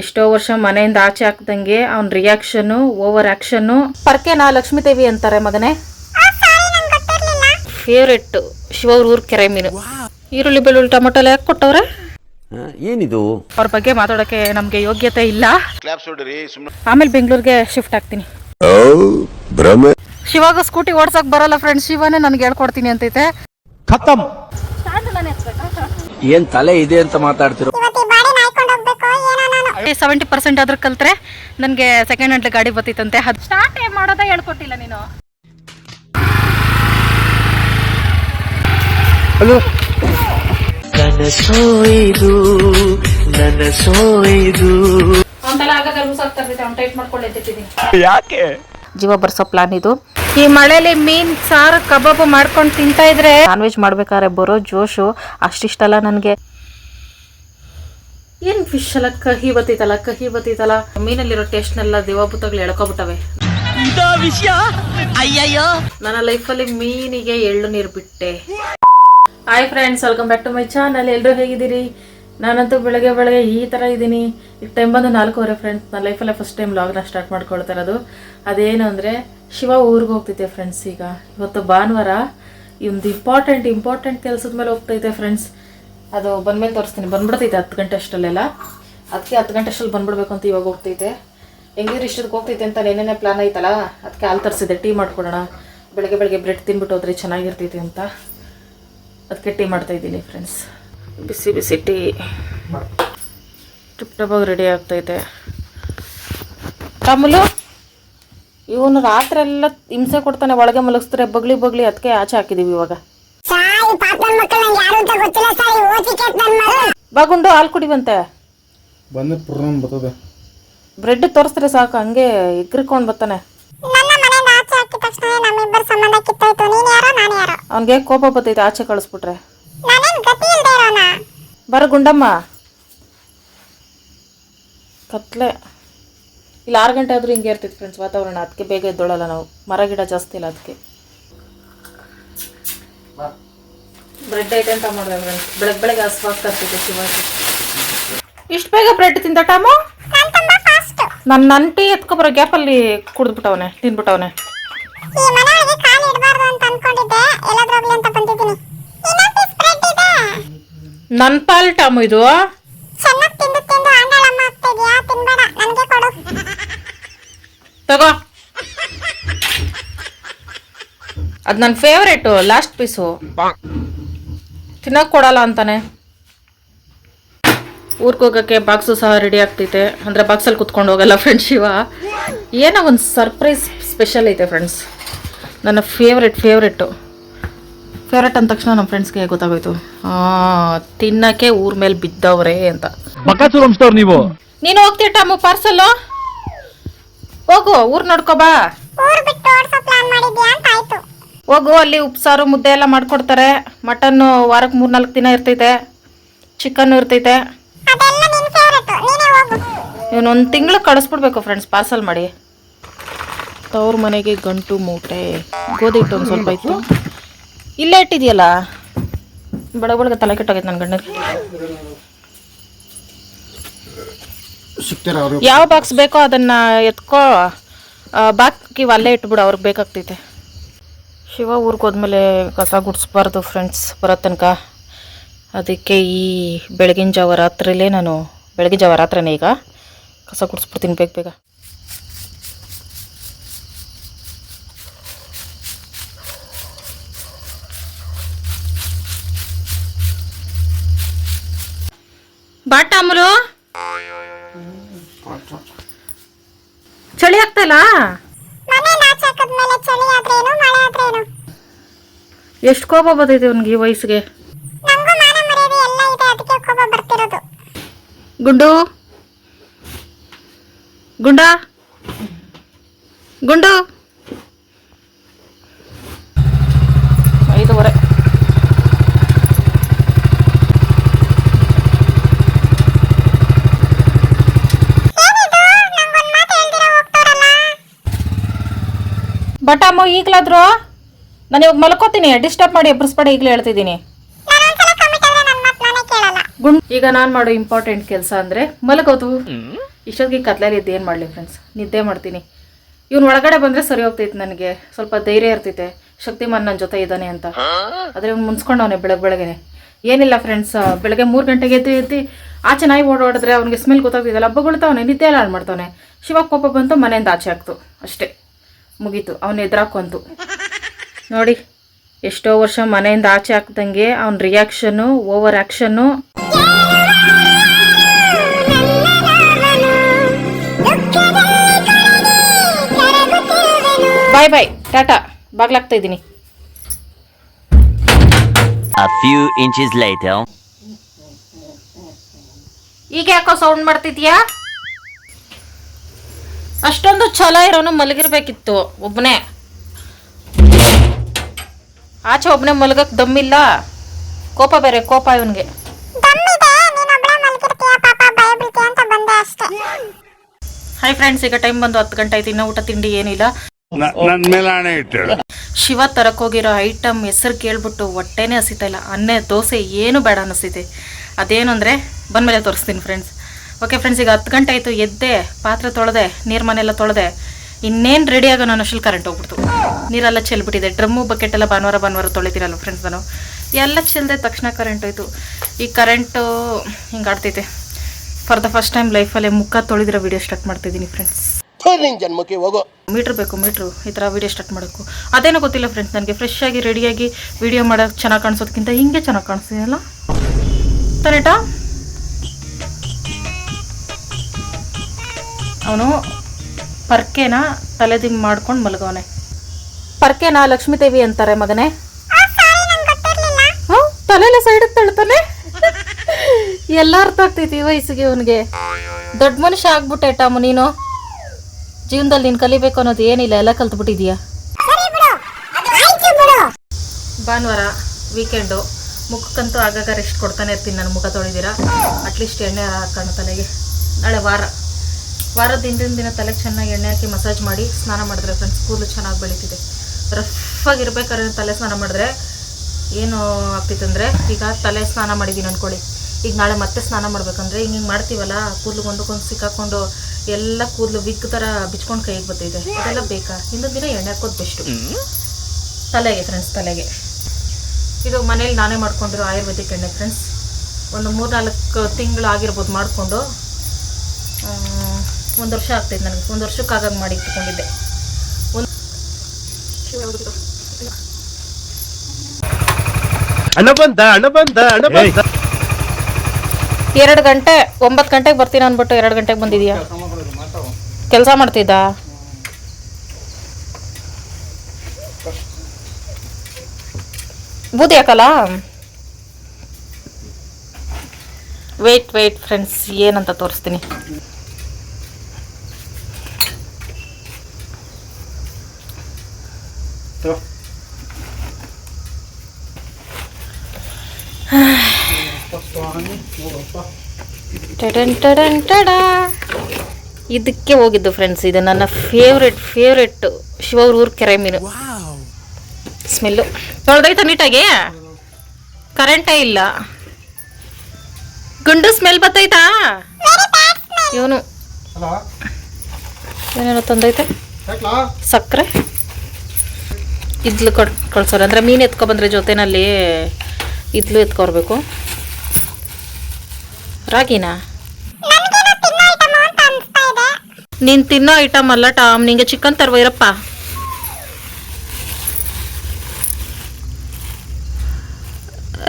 ಎಷ್ಟೋ ವರ್ಷ ಮನೆಯಿಂದ ಆಚೆ ಹಾಕ್ದಂಗೆ ಅವ್ನ ರಿಯಾಕ್ಷನ್ ಓವರ್ ಆಕ್ಷನ್ನು ಪರ್ಕೆನಾ ಲಕ್ಷ್ಮೀ ದೇವಿ ಅಂತಾರೆ ಮಗನೇ. ಫೇವ್ರೆಟ್ ಶಿವವ್ರ ಊರ್ ಕೆರೆ ಮೀನು. ಈರುಳ್ಳಿ ಬೆಳ್ಳುಳ್ಳಿ ಟೊಮೊಟೊ ಎಲ್ಲ ಯಾಕೆ ಕೊಟ್ಟವ್ರೆ? ಏನಿದು? ಅವ್ರ ಬಗ್ಗೆ ಮಾತಾಡೋಕೆ ನಮ್ಗೆ ಯೋಗ್ಯತೆ ಇಲ್ಲ. ಕ್ಲಾಪ್ಸ್ ಹೊಡ್ರಿ ಸುಮ್ಮನೆ ಆಮೇಲೆ ಬೆಂಗಳೂರಿಗೆ ಶಿಫ್ಟ್ ಆಗ್ತೀನಿ ಶಿವಾಗ ಸ್ಕೂಟಿ ಓಡ್ಸಕ್ ಬರಲ್ಲ ಫ್ರೆಂಡ್ಸ್ ಶಿವನೇ ನನ್ಗೆ ಹೇಳ್ಕೊಡ್ತೀನಿ ಅಂತೈತೆ. ಖತಮ್. ಏನ್ ತಲೆ ಇದೆ ಅಂತ ಮಾತಾಡ್ತಿರೋ ಸೆವೆಂಟಿ ಪರ್ಸೆಂಟ್ ಆದ್ರೂ ಕಲ್ತ್ರೆ ನನಗೆ ಸೆಕೆಂಡ್ ಹ್ಯಾಂಡ್ ಗಾಡಿ ಬರ್ತಿತ್ತಂತೆ. ಅದು ಸ್ಟಾರ್ಟ್ ಮಾಡೋದೇ ಹೇಳ್ಕೊಟ್ಟಿಲ್ಲ ನೀನು. ಯಾಕೆ? ಜೀವ ಬರ್ಸೋ ಪ್ಲಾನ್ ಇದು. ಈ ಮಳೆಲಿ ಮೀನ್ ಸಾರು ಕಬಾಬ್ ಮಾಡ್ಕೊಂಡು ತಿಂತಾ ಇದ್ರೆ ನಾನ್ ವೆಜ್ ಮಾಡ್ಬೇಕಾದ್ರೆ ಬರೋ ಜೋಶು ಅಷ್ಟಿಷ್ಟಲ್ಲ ನನಗೆ. ಏನ್ ಫಿಶ್ ಎಲ್ಲ ಕಹಿ ಬತ್ತೈತಲ್ಲ ಕಹಿ ಬತ್ತೈತಲ್ಲ. ಮೀನಲ್ಲಿರೋ ಟೇಸ್ಟ್ನೆಲ್ಲ ದೇವಭೂತಗಳು ಎಳ್ಕೊಬಿಟ್ಟವೆ. ವಿಷಯ? ಅಯ್ಯಯ್ಯೋ. ನನ್ನ ಲೈಫಲ್ಲಿ ಮೀನಿಗೆ ಎಳ್ಳು ನೀರು ಬಿಟ್ಟೆ. Hi friends welcome back to my channel ಎಲ್ಲರೂ ಹೇಗಿದ್ದೀರಿ? ನಾನಂತೂ ಬೆಳಗ್ಗೆ ಬೆಳಗ್ಗೆ ಈ ಥರ ಇದ್ದೀನಿ. ಈಗ ಟೈಮ್ ಬಂದು ನಾಲ್ಕೂವರೆ ಫ್ರೆಂಡ್ಸ್ ನನ್ನ ಲೈಫಲ್ಲೇ ಫಸ್ಟ್ ಟೈಮ್ ಲಾಗ್ನ ಸ್ಟಾರ್ಟ್ ಮಾಡ್ಕೊಳ್ತಾ ಇರೋದು. ಅದೇನು ಅಂದರೆ ಶಿವ ಊರಿಗೆ ಹೋಗ್ತೈತೆ ಫ್ರೆಂಡ್ಸ್ ಈಗ. ಇವತ್ತು ಭಾನುವಾರ ಇಂದು ಒಂದು ಇಂಪಾರ್ಟೆಂಟ್ ಇಂಪಾರ್ಟೆಂಟ್ ಕೆಲಸದ ಮೇಲೆ ಹೋಗ್ತೈತೆ ಫ್ರೆಂಡ್ಸ್ ಅದು ಬಂದ್ಮೇಲೆ ತೋರಿಸ್ತೀನಿ. ಬಂದ್ಬಿಡ್ತೈತೆ ಹತ್ತು ಗಂಟೆ ಅಷ್ಟಲ್ಲೆಲ್ಲ ಅದಕ್ಕೆ ಹತ್ತು ಗಂಟೆ ಅಷ್ಟಲ್ಲಿ ಬಂದ್ಬಿಡ್ಬೇಕು ಅಂತ ಇವಾಗ ಹೋಗ್ತೈತೆ. ಹೆಂಗಿದ್ರೆ ಇಷ್ಟಕ್ಕೆ ಹೋಗ್ತೈತೆ ಅಂತ ಏನೇನೇ ಪ್ಲಾನ್ ಐತಲ್ಲ ಅದಕ್ಕೆ ಹಾಲು ತರಿಸಿದೆ ಟೀ ಮಾಡ್ಕೊಡೋಣ. ಬೆಳಗ್ಗೆ ಬೆಳಗ್ಗೆ ಬ್ರೆಡ್ ತಿನ್ಬಿಟ್ಟು ಹೋದ್ರೆ ಚೆನ್ನಾಗಿರ್ತೈತೆ ಅಂತ. ಅದಕ್ಕೆ ಟೀ ಮಾಡ್ತಾ ಇದ್ದೀನಿ ಫ್ರೆಂಡ್ಸ್ ಬಿಸಿ ಬಿಸಿ ಟೀ. ಟಿಪ್ ಟಪಾಗಿ ರೆಡಿ ಆಗ್ತೈತೆ. ಕಮಲು ಇವನು ರಾತ್ರಿ ಎಲ್ಲ ಹಿಂಸೆ ಕೊಡ್ತಾನೆ, ಒಳಗೆ ಮಲಗಿಸ್ತಾರೆ, ಬಗ್ಲಿ ಬಗ್ಲಿ ಅದಕ್ಕೆ ಆಚೆ ಹಾಕಿದೀವಿ ಇವಾಗ. ಬಾಗುಂಡು ಹಾಲು ಕುಡಿವಂತೆ. ಬಂದ ಬರ್ತದೆ. ಬ್ರೆಡ್ ತೋರಿಸ್ತಾರೆ ಸಾಕು ಹಂಗೆ ಇಗ್ರಿಕೊಂಡು ಬರ್ತಾನೆ. ಅವನಿಗೆ ಕೋಪ ಬರ್ತೈತೆ ಆಚೆ ಕಳಿಸ್ಬಿಟ್ರೆ. ಬರ ಗುಂಡಮ್ಮ. ಕತ್ಲೆ. ಇಲ್ಲಿ ಆರು ಗಂಟೆ ಆದ್ರೂ ಹಿಂಗೆ ಇರ್ತೈತೆ ಫ್ರೆಂಡ್ಸ್ ವಾತಾವರಣ. ಅದಕ್ಕೆ ಬೇಗ ಎದ್ದೊಳಲ್ಲ ನಾವು. ಮರ ಗಿಡ ಜಾಸ್ತಿ ಇಲ್ಲ ಅದಕ್ಕೆ ಬ್ರೆಡ್ ಐಟಮ್ ಅಂತ ಮಾಡಿದೆ ಫ್ರೆಂಡ್ಸ್ ಬೆಳಗ್ಗೆ ಬೆಳಗ್ಗೆ ಹಸ್ವಾಗ್ತಾ ಇರ್ತೈತೆ ಶಿವಾಸಿ ಇಷ್ಟು ಬೇಗ ಬ್ರೆಡ್ ತಿಂದ ಟಾಮು? ನನ್ನ ನನ್ನ ಟೀ ಎತ್ಕೊಬರೋ ಗ್ಯಾಪಲ್ಲಿ ಕುಡಿದ್ಬಿಟ್ಟವನೆ ತಿಂದ್ಬಿಟ್ಟವನೆ ಇದೆ. ನನ್ನ ಪಾಲ್ ಟಾಮು ಇದು? ಚೆನ್ನಾಗಿ ತಿಂದು ತಿಂದು ಆಂಡಳಮ್ಮ ಆಗ್ತಾ ಇದೆಯಾ? ತಿನ್ಬೇಡ ನನಗೆ ಕೊಡು. ತಗೋ. ಅದು ನನ್ನ ಫೇವ್ರೇಟು ಲಾಸ್ಟ್ ಪೀಸು ತಿನ್ನೋಕೆ ಕೊಡಲ್ಲ ಅಂತಾನೆ. ಊರಿಗೆ ಹೋಗೋಕ್ಕೆ ಬಾಕ್ಸು ಸಹ ರೆಡಿ ಆಗ್ತೈತೆ. ಅಂದರೆ ಬಾಕ್ಸಲ್ಲಿ ಕುತ್ಕೊಂಡು ಹೋಗಲ್ಲ ಫ್ರೆಂಡ್ಸ್ ಶಿವ. ಏನೋ ಒಂದು ಸರ್ಪ್ರೈಸ್ ಸ್ಪೆಷಲ್ ಐತೆ ಫ್ರೆಂಡ್ಸ್ ನನ್ನ ಫೇವ್ರೆಟ್ ಫೇವ್ರೆಟ್ಟು ಫೇವ್ರೆಟ್ ಅಂದ ತಕ್ಷಣ ನಮ್ಮ ಫ್ರೆಂಡ್ಸ್ಗೆ ಗೊತ್ತಾಗೋಯ್ತು. ತಿನ್ನಕ್ಕೆ ಊರ್ ಮೇಲೆ ಬಿದ್ದವ್ರೆ ಅಂತ. ನೀವು? ನೀನು ಹೋಗ್ತೀಯ ಟಾಮು ಪಾರ್ಸಲ್ಲು ಹೋಗು ಊರ್ ನೋಡ್ಕೋ ಬಾ. ಹೋಗು ಅಲ್ಲಿ ಉಪ್ಸಾರು ಮುದ್ದೆ ಎಲ್ಲ ಮಾಡಿಕೊಡ್ತಾರೆ. ಮಟನ್ನು ವಾರಕ್ಕೆ ಮೂರ್ನಾಲ್ಕು ದಿನ ಇರ್ತೈತೆ. ಚಿಕನ್ನು ಇರ್ತೈತೆ. ಇವನೊಂದು ನಿನ್ ಫೇವ್ರೆಟ್ ನೀನೇ ಹೋಗು. ಇವನು ಒಂದು ತಿಂಗಳು ಕಳಿಸ್ಬಿಡ್ಬೇಕು ಫ್ರೆಂಡ್ಸ್ ಪಾರ್ಸಲ್ ಮಾಡಿ. ತವ್ರ ಮನೆಗೆ ಗಂಟು ಮೂಟೆ. ಗೋಧಿ ಹಿಟ್ಟು ಒಂದು ಸ್ವಲ್ಪ ಇತ್ತು. ಇಲ್ಲೇ ಇಟ್ಟಿದೆಯಲ್ಲ? ಬಡ ಬಡಗ ತಲೆ ಕೆಟ್ಟೋಗೈತೆ ನನ್ನ ಗಂಡಗೆ ಯಾವ ಬಾಕ್ಸ್ ಬೇಕೋ ಅದನ್ನು ಎತ್ಕೋ. ಬಾಕಿ ಅಲ್ಲೇ ಇಟ್ಬಿಡು ಅವ್ರಿಗೆ ಬೇಕಾಗ್ತೈತೆ. ಶಿವ ಊರಿಗೆ ಹೋದ್ಮೇಲೆ ಕಸ ಗುಡಿಸ್ಬಾರ್ದು ಫ್ರೆಂಡ್ಸ್ ಬರೋ ತನಕ. ಅದಕ್ಕೆ ಈ ಬೆಳಗಿನ ಜಾವ ರಾತ್ರಿಲೇ ನಾನು, ಬೆಳಗಿನ ಜಾವ ರಾತ್ರಿನೇ ಈಗ ಕಸ ಗುಡಿಸ್ಬಿಡ್ತೀನಿ ಬೇಗ ಬೇಗ. ಬಾಟ ಅಮಲು? ಚಳಿ ಆಗ್ತಾ ಇಲ್ಲ ಮೇಲೆ ಚಳಿ ಆದ್ರೇನು ಮಳೆ ಆದ್ರೇನು? ಎಷ್ಟು ಕೋಪ ಬರ್ತೈತೆ ಅವನಿಗೆ ಈ ವಯಸ್ಸಿಗೆ? ನಂಗೂ ಮಾನ ಮರ್ಯಾದೆ ಎಲ್ಲ ಇದೆ ಅದಕ್ಕೆ ಕೋಪ ಬರ್ತಿರೋದು. ಗುಂಡು? ಗುಂಡ? ಗುಂಡು ಐದೂವರೆ ಏನಿದು ನಂಗೊಂದ್ ಮಾತು ಹೇಳ್ದಿರ ಹೋಗ್ತಾರಲ್ಲ ಬಟ್ ಅಮ್ಮ, ಈಗಲಾದ್ರು? ನಾನು ಇವಾಗ ಮಲ್ಕೋತೀನಿ. ಡಿಸ್ಟರ್ಬ್ ಮಾಡಿ ಎಬ್ಬರಿಸ್ಬೇಡ ಈಗಲೇ ಹೇಳ್ತಿದ್ದೀನಿ. ಈಗ ನಾನು ಮಾಡೋ ಇಂಪಾರ್ಟೆಂಟ್ ಕೆಲಸ ಅಂದರೆ ಮಲಗೋದು. ಇಷ್ಟೊತ್ತಿಗೆ ಕತ್ಲಲ್ಲಿ ಇದ್ದು ಏನು ಮಾಡಲಿ ಫ್ರೆಂಡ್ಸ್ ನಿದ್ದೆ ಮಾಡ್ತೀನಿ. ಇವ್ನು ಒಳಗಡೆ ಬಂದರೆ ಸರಿ ಹೋಗ್ತೈತೆ ನನಗೆ. ಸ್ವಲ್ಪ ಧೈರ್ಯ ಇರ್ತೈತೆ. ಶಕ್ತಿಮಾನ್ ನನ್ನ ಜೊತೆ ಇದ್ದಾನೆ ಅಂತ. ಆದರೆ ಇವ್ನು ಮುನ್ಸ್ಕೊಂಡವನೆ ಬೆಳಗ್ಗೆ ಬೆಳಗ್ಗೆನೆ. ಏನಿಲ್ಲ ಫ್ರೆಂಡ್ಸ್ ಬೆಳಗ್ಗೆ ಮೂರು ಗಂಟೆಗೆ ಎದ್ದು ಎದ್ದು ಆಚೆ ನಾಯಿ ಓಡಾಡಿದ್ರೆ ಅವ್ನಿಗೆ ಸ್ಮೆಲ್ ಗೊತ್ತಾಗ್ತಿದ್ದಲ್ಲ ಹಬ್ಬಗಳ್ತಾವನೆ ನಿದ್ದೆ ಎಲ್ಲ ಹಾಳು ಮಾಡ್ತಾವನೆ. ಶಿವ ಕೋಪ ಬಂತು, ಮನೆಯಿಂದ ಆಚೆ ಆಗ್ತು. ಅಷ್ಟೇ. ಮುಗೀತು. ಅವನು ಎದುರಾಕೊಂತು. ನೋಡಿ ಎಷ್ಟೋ ವರ್ಷ ಮನೆಯಿಂದ ಆಚೆ ಹಾಕ್ದಂಗೆ ಅವನ reaction over action bye bye tata ಬಾಗ್ಲಾಗ್ತಾ ಇದ್ದೀನಿ. A few inches later. ಈಗ ಯಾಕೋ ಸೌಂಡ್ ಮಾಡ್ತಿದ್ಯಾ? ಅಷ್ಟೊಂದು ಛಲ ಇರೋನು ಮಲಗಿರ್ಬೇಕಿತ್ತು ಒಬ್ಬನೇ ಆಚೆ ಒಬ್ಬನೇ ಮಲಗಕ್ ದಮ್ಮಿಲ್ಲ ಕೋಪ ಬೇರೆ ಕೋಪ ಇವನ್ಗೆ. ಹಾಯ್ ಫ್ರೆಂಡ್ಸ್ ಈಗ ಟೈಮ್ ಬಂದು ಹತ್ತು ಗಂಟೆ ಆಯ್ತು ಇನ್ನೂ ಊಟ ತಿಂಡಿ ಏನಿಲ್ಲ. ಶಿವ ತರಕ್ ಹೋಗಿರೋ ಐಟಮ್ ಹೆಸರು ಕೇಳ್ಬಿಟ್ಟು ಹೊಟ್ಟೆನೇ ಹಸಿತಾ ಇಲ್ಲ. ಅನ್ನೆ ದೋಸೆ ಏನು ಬೇಡ ಅನಿಸ್ತೈತೆ ಅದೇನು ಅಂದರೆ ಬಂದಮೇಲೆ ತೋರಿಸ್ತೀನಿ ಫ್ರೆಂಡ್ಸ್ ಓಕೆ ಫ್ರೆಂಡ್ಸ್ ಈಗ ಹತ್ತು ಗಂಟೆ ಆಯಿತು. ಎದ್ದೆ ಪಾತ್ರೆ ತೊಳೆದೆ ನೀರು ಮನೆಲ್ಲ ತೊಳೆದೆ. ಇನ್ನೇನು ರೆಡಿ ಆಗೋ ನಾನು ಅಷ್ಟಲ್ಲಿ ಕರೆಂಟ್ ಹೋಗ್ಬಿಡ್ತು. ನೀರೆಲ್ಲ ಚೆಲ್ಬಿಟ್ಟಿದೆ. ಡ್ರಮ್ಮು ಬಕೆಟ್ ಎಲ್ಲ ಭಾನುವಾರ ಭಾನುವಾರ ತೊಳಿತೀರಲ್ಲ ಫ್ರೆಂಡ್ಸ್ ನಾನು? ಎಲ್ಲ ಚೆಲ್ಲದೆ ತಕ್ಷಣ ಕರೆಂಟ್ ಹೋಯ್ತು. ಈ ಕರೆಂಟು ಹಿಂಗೆ ಆಡ್ತೈತೆ. ಫಾರ್ ದ ಫಸ್ಟ್ ಟೈಮ್ ಲೈಫಲ್ಲೇ ಮುಖ ತೊಳೆದಿರೋ ವಿಡಿಯೋ ಸ್ಟಾರ್ಟ್ ಮಾಡ್ತಿದ್ದೀನಿ ಫ್ರೆಂಡ್ಸ್ ಜನ್ಮಕ್ಕೆ ಹೋಗೋ. ಮೀಟ್ರ್ ಬೇಕು ಮೀಟ್ರು ಈ ಥರ ವಿಡಿಯೋ ಸ್ಟಾರ್ಟ್ ಮಾಡೋಕ್ಕೂ ಅದೇನೋ ಗೊತ್ತಿಲ್ಲ ಫ್ರೆಂಡ್ಸ್ ನನಗೆ. ಫ್ರೆಶ್ ಆಗಿ ರೆಡಿಯಾಗಿ ವಿಡಿಯೋ ಮಾಡೋಕ್ಕೆ ಚೆನ್ನಾಗಿ ಕಾಣಿಸೋದಕ್ಕಿಂತ ಹಿಂಗೆ ಚೆನ್ನಾಗಿ ಕಾಣಿಸ್ತೀನಲ್ಲ ತಾನೇಟಾ ಅವನು ಪರ್ಕೆನ ತಲೆದಿಂಗ್ ಮಾಡ್ಕೊಂಡು ಮಲಗವನೆ. ಪರ್ಕೆನ ಲಕ್ಷ್ಮೀದೇವಿ ಅಂತಾರೆ ಮಗನೇ. ಸಾರಿ ನಂಗೆ ಗೊತ್ತಿರ್ಲಿಲ್ಲ. ಹ್ಞೂ ತಲೆಲ್ಲ ಸೈಡಿಗೆ ತಳ್ತಾನೆ? ಎಲ್ಲ ಅರ್ಥ ಆಗ್ತೈತಿ ಈ ವಯಸ್ಸಿಗೆ ಅವನಿಗೆ. ದೊಡ್ಡ ಮನುಷ್ಯ ಆಗ್ಬಿಟ್ಟೆ ಟಾಮು ನೀನು. ಜೀವನದಲ್ಲಿ ನೀನು ಕಲಿಬೇಕು ಅನ್ನೋದು ಏನಿಲ್ಲ ಎಲ್ಲ ಕಲ್ತ್ಬಿಟ್ಟಿದೀಯ. ಸರಿ ಬಿಡು ಆಯ್ತು ಬಿಡು. ಭಾನುವಾರ ವೀಕೆಂಡು ಮುಖಕ್ಕಂತೂ ಆಗಾಗ ರೆಸ್ಟ್ ಕೊಡ್ತಾನೆ ಇರ್ತೀನಿ ನನ್ನ ಮುಖ ತೊಳಿದೀರಾ. ಅಟ್ಲೀಸ್ಟ್ ಎಣ್ಣೆ ಹಾಕೋಣ ತಲೆಗೆ. ನಾಳೆ ವಾರ. ವಾರದ ಹಿಂದಿನ ದಿನ ತಲೆಗೆ ಚೆನ್ನಾಗಿ ಎಣ್ಣೆ ಹಾಕಿ ಮಸಾಜ್ ಮಾಡಿ ಸ್ನಾನ ಮಾಡಿದ್ರೆ ಫ್ರೆಂಡ್ಸ್ ಕೂದಲು ಚೆನ್ನಾಗಿ ಬೆಳೀತಿದೆ. ರಫ್ ಆಗಿರ್ಬೇಕಾದ್ರೆ ತಲೆ ಸ್ನಾನ ಮಾಡಿದ್ರೆ ಏನು ಆಗ್ತಿತ್ತಂದರೆ ಈಗ ತಲೆ ಸ್ನಾನ ಮಾಡಿದ್ದೀನಿ ಅಂದ್ಕೊಳ್ಳಿ ಈಗ ನಾಳೆ ಮತ್ತೆ ಸ್ನಾನ ಮಾಡ್ಬೇಕಂದ್ರೆ ಹಿಂಗೆ ಹಿಂಗೆ ಮಾಡ್ತೀವಲ್ಲ, ಕೂದಲು ಒಂದಕ್ಕೊಂದು ಸಿಕ್ಕಾಕೊಂಡು ಎಲ್ಲ ಕೂದಲು ವಿಗ್ ಥರ ಬಿಚ್ಕೊಂಡು ಕೈಗೆ ಬರ್ತೈತೆ. ಅದೆಲ್ಲ ಬೇಕಾ? ಹಿಂದಿನ ದಿನ ಎಣ್ಣೆ ಹಾಕೋದು ಬೆಸ್ಟು ತಲೆಗೆ ಫ್ರೆಂಡ್ಸ್ ತಲೆಗೆ. ಇದು ಮನೇಲಿ ನಾನೇ ಮಾಡ್ಕೊಂಡಿರೋ ಆಯುರ್ವೇದಿಕ್ ಎಣ್ಣೆ ಫ್ರೆಂಡ್ಸ್ ಒಂದು ಮೂರ್ನಾಲ್ಕು ತಿಂಗಳು ಆಗಿರ್ಬೋದು ಮಾಡಿಕೊಂಡು ಒಂದು ವರ್ಷ ಆಗ್ತೈತೆ ನನಗೆ. ಒಂದು ವರ್ಷಕ್ಕೆ ಆಗಾಗ ಮಾಡಿ ಇಟ್ಕೊಂಡಿದ್ದೆ. ಎರಡು ಗಂಟೆ ಒಂಬತ್ತು ಗಂಟೆಗೆ ಬರ್ತೀನಿ ಅಂದ್ಬಿಟ್ಟು ಎರಡು ಗಂಟೆಗೆ ಬಂದಿದ್ಯಾ? ಕೆಲಸ ಮಾಡ್ತಿದ್ದ? ಬೂದಿ ಹಾಕಲ್ಲ? ವೇಟ್ ವೇಟ್ ಫ್ರೆಂಡ್ಸ್ ಏನಂತ ತೋರಿಸ್ತೀನಿ. ಟಡನ್ ಟಡನ್ ಟಡ ಇದಕ್ಕೆ ಹೋಗಿದ್ದು ಫ್ರೆಂಡ್ಸ್ ಇದು ನನ್ನ ಫೇವ್ರೆಟ್ ಫೇವ್ರೆಟ್ ಶಿವವ್ರ ಊರ್ ಕೆರೆ ಮೀನು. ಸ್ಮೆಲ್ಲು ತೊಳೆದೈತ ನೀಟಾಗಿ? ಕರೆಂಟೇ ಇಲ್ಲ. ಗುಂಡು ಸ್ಮೆಲ್ ಬತ್ತೈತಾ ಇವನು. ಏನೇನೋ ತಂದೈತೆ ಸಕ್ಕರೆ. ಇದ್ಲು ಕೊಟ್ ಕಳ್ಸೋರು. ಅಂದರೆ ಮೀನು ಎತ್ಕೊಬಂದ್ರೆ ಜೊತೆನಲ್ಲಿ ಇದ್ಲು ಎತ್ಕೊರ್ಬೇಕು. ರಾಗಿನಾ? ನೀನು ತಿನ್ನೋ ಐಟಮ್ ಅಲ್ಲ ಟಾಮ್. ನಿಂಗೆ ಚಿಕನ್ ತರುವ, ಇರಪ್ಪ.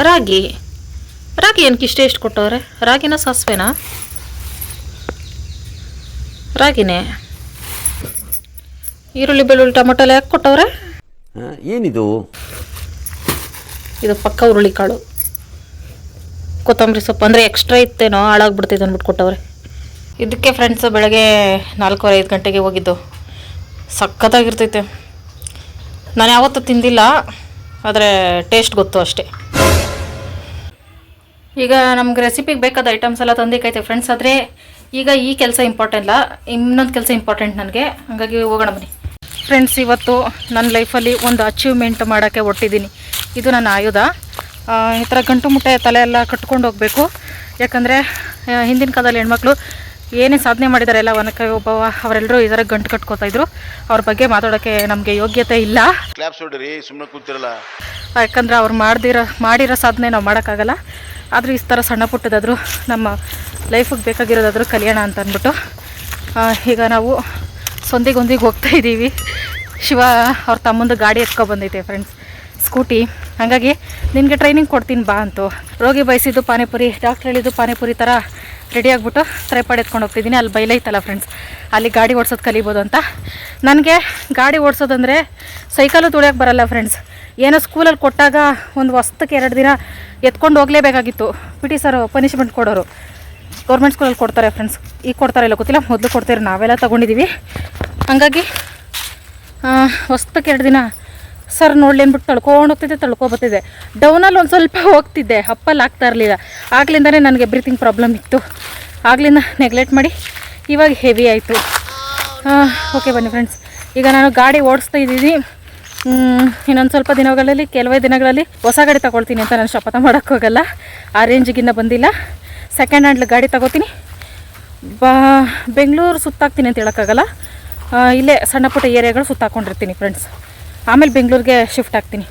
ರಾಗಿ. ರಾಗಿ ಏನಕ್ಕೆ ಇಷ್ಟೇ ಎಷ್ಟು ಕೊಟ್ಟವ್ರೆ? ರಾಗಿನ ಸಾಸಿವೆನಾ? ರಾಗಿನೇ. ಈರುಳ್ಳಿ, ಬೆಳ್ಳುಳ್ಳಿ, ಟೊಮೊಟೊ ಎಲ್ಲ ಯಾಕೆ ಕೊಟ್ಟವ್ರೆ? ಏನಿದು? ಇದು ಪಕ್ಕ ಹುರುಳಿ ಕಾಳು. ಕೊತ್ತಂಬರಿ ಸೊಪ್ಪು. ಅಂದರೆ ಎಕ್ಸ್ಟ್ರಾ ಇತ್ತೇನೋ ಹಾಳಾಗ್ಬಿಡ್ತೈತೆ ಅಂದ್ಬಿಟ್ಟು ಕೊಟ್ಟವ್ರೆ. ಇದಕ್ಕೆ ಫ್ರೆಂಡ್ಸ್ ಬೆಳಗ್ಗೆ ನಾಲ್ಕೂವರೆ ಐದು ಗಂಟೆಗೆ ಹೋಗಿದ್ದು. ಸಖತ್ತಾಗಿರ್ತೈತೆ. ನಾನು ಯಾವತ್ತೂ ತಿಂದಿಲ್ಲ, ಆದರೆ ಟೇಸ್ಟ್ ಗೊತ್ತು ಅಷ್ಟೇ. ಈಗ ನಮ್ಗೆ ರೆಸಿಪಿಗೆ ಬೇಕಾದ ಐಟಮ್ಸ್ ಎಲ್ಲ ತಂದಿಕೈತೆ ಫ್ರೆಂಡ್ಸ್ ಆದರೆ ಈಗ ಈ ಕೆಲಸ ಇಂಪಾರ್ಟೆಂಟ್ ಇಲ್ಲ ಇನ್ನೊಂದು ಕೆಲಸ ಇಂಪಾರ್ಟೆಂಟ್ ನನಗೆ. ಹಾಗಾಗಿ ಹೋಗೋಣ ಬನ್ನಿ. ಫ್ರೆಂಡ್ಸ್ ಇವತ್ತು ನನ್ನ ಲೈಫಲ್ಲಿ ಒಂದು ಅಚೀವ್ಮೆಂಟ್ ಮಾಡೋಕ್ಕೆ ಹೊಟ್ಟಿದ್ದೀನಿ ಇದು ನನ್ನ ಆಯುಧ. ಈ ಥರ ಗಂಟು ಮುಟ್ಟೆ ತಲೆ ಎಲ್ಲ ಕಟ್ಕೊಂಡು ಹೋಗಬೇಕು. ಯಾಕಂದರೆ ಹಿಂದಿನ ಕಾಲದಲ್ಲಿ ಹೆಣ್ಮಕ್ಳು ಏನೇ ಸಾಧನೆ ಮಾಡಿದ್ದಾರೆ ಎಲ್ಲ ಒನಕ ಒಬ್ಬವ ಅವರೆಲ್ಲರೂ ಇದರ ಗಂಟು ಕಟ್ಕೋತಾ ಇದ್ರು. ಅವ್ರ ಬಗ್ಗೆ ಮಾತಾಡೋಕ್ಕೆ ನಮಗೆ ಯೋಗ್ಯತೆ ಇಲ್ಲ. ಯಾಕಂದ್ರೆ ಅವ್ರು ಮಾಡ್ದಿರೋ ಮಾಡಿರೋ ಸಾಧನೆ ನಾವು ಮಾಡೋಕ್ಕಾಗಲ್ಲ. ಆದರೂ ಈ ಥರ ಸಣ್ಣ ಪುಟ್ಟದಾದರೂ ನಮ್ಮ ಲೈಫಿಗೆ ಬೇಕಾಗಿರೋದಾದರೂ ಕಲಿಯೋಣ ಅಂತ ಅಂದ್ಬಿಟ್ಟು ಈಗ ನಾವು ಸೊಂದಿಗೊಂದಿಗೆ ಹೋಗ್ತಾ ಇದ್ದೀವಿ. ಶಿವ ಅವ್ರ ತಮ್ಮಂದು ಗಾಡಿ ಎತ್ಕೊ ಬಂದೈತೆ ಫ್ರೆಂಡ್ಸ್ ಸ್ಕೂಟಿ ಹಾಗಾಗಿ ನಿನಗೆ ಟ್ರೈನಿಂಗ್ ಕೊಡ್ತೀನಿ ಬಾ ಅಂತು. ರೋಗಿ ಬಯಸಿದ್ದು ಪಾನಿಪುರಿ ಡಾಕ್ಟ್ರ್ ಹೇಳಿದ್ದು ಪಾನಿಪುರಿ ಥರ ರೆಡಿ ಆಗಿಬಿಟ್ಟು ತ್ರೈಪಾಡ್ ಎತ್ಕೊಂಡು ಹೋಗ್ತಿದ್ದೀನಿ. ಅಲ್ಲಿ ಬೈಲೈತಲ್ಲ ಫ್ರೆಂಡ್ಸ್ ಅಲ್ಲಿ ಗಾಡಿ ಓಡಿಸೋದು ಕಲಿಬೋದು ಅಂತ. ನನಗೆ ಗಾಡಿ ಓಡಿಸೋದಂದರೆ ಸೈಕಲು ತುಳಿಯೋಕೆ ಬರಲ್ಲ ಫ್ರೆಂಡ್ಸ್ ಏನೋ ಸ್ಕೂಲಲ್ಲಿ ಕೊಟ್ಟಾಗ ಒಂದು ವಸ್ತಕ್ಕೆ ಎರಡು ದಿನ ಎತ್ಕೊಂಡು ಹೋಗಲೇಬೇಕಾಗಿತ್ತು. ಪಿ ಟಿ ಸರ್ ಪನಿಷ್ಮೆಂಟ್ ಕೊಡೋರು. ಗೌರ್ಮೆಂಟ್ ಸ್ಕೂಲಲ್ಲಿ ಕೊಡ್ತಾರೆ ಫ್ರೆಂಡ್ಸ್ ಈಗ ಕೊಡ್ತಾರೆ ಇಲ್ಲ ಗೊತ್ತಿಲ್ಲ, ಮೊದಲು ಕೊಡ್ತಾರೆ ನಾವೆಲ್ಲ ತೊಗೊಂಡಿದ್ದೀವಿ ಹಂಗಾಗಿ ಹೊಸ್ತಕ್ಕೆ ಎರಡು ದಿನ ಸರ್ ನೋಡ್ಲಿ ಅಂದ್ಬಿಟ್ಟು ತಳ್ಕೊಂಡು ಹೋಗ್ತಿದ್ದೆ, ತಳ್ಕೊ ಬರ್ತಿದ್ದೆ. ಡೌನಲ್ಲಿ ಒಂದು ಸ್ವಲ್ಪ ಹೋಗ್ತಿದ್ದೆ, ಅಪ್ಪಲ್ಲಿ ಆಗ್ತಾ ಇರಲಿಲ್ಲ. ಆಗ್ಲಿಂದನೇ ನನಗೆ ಬ್ರೀತಿಂಗ್ ಪ್ರಾಬ್ಲಮ್ ಇತ್ತು. ಆಗ್ಲಿಂದ ನೆಗ್ಲೆಕ್ಟ್ ಮಾಡಿ, ಇವಾಗ ಹೆವಿ ಆಯಿತು. ಓಕೆ ಬನ್ನಿ ಫ್ರೆಂಡ್ಸ್ ಈಗ ನಾನು ಗಾಡಿ ಓಡಿಸ್ತಾ ಇದ್ದೀನಿ. ಇನ್ನೊಂದು ಸ್ವಲ್ಪ ದಿನಗಳಲ್ಲಿ, ಕೆಲವೇ ದಿನಗಳಲ್ಲಿ ಹೊಸ ಗಾಡಿ ತಗೊಳ್ತೀನಿ ಅಂತ ನಾನು ಶಪಥ ಮಾಡೋಕ್ಕೋಗಲ್ಲ ಆ ರೇಂಜಿಗಿನ್ನ ಬಂದಿಲ್ಲ. ಸೆಕೆಂಡ್ ಹ್ಯಾಂಡ್ ಗಾಡಿ ತಗೋತೀನಿ. ಬಾ ಬೆಂಗಳೂರು ಸುತ್ತಾಕ್ತೀನಿ ಅಂತ ಹೇಳೋಕ್ಕಾಗಲ್ಲ. ಇಲ್ಲೇ ಸಣ್ಣ ಪುಟ್ಟ ಏರಿಯಾಗಳು ಸುತ್ತಾಕೊಂಡಿರ್ತೀನಿ ಫ್ರೆಂಡ್ಸ್ ಆಮೇಲೆ ಬೆಂಗಳೂರಿಗೆ ಶಿಫ್ಟ್ ಆಗ್ತೀನಿ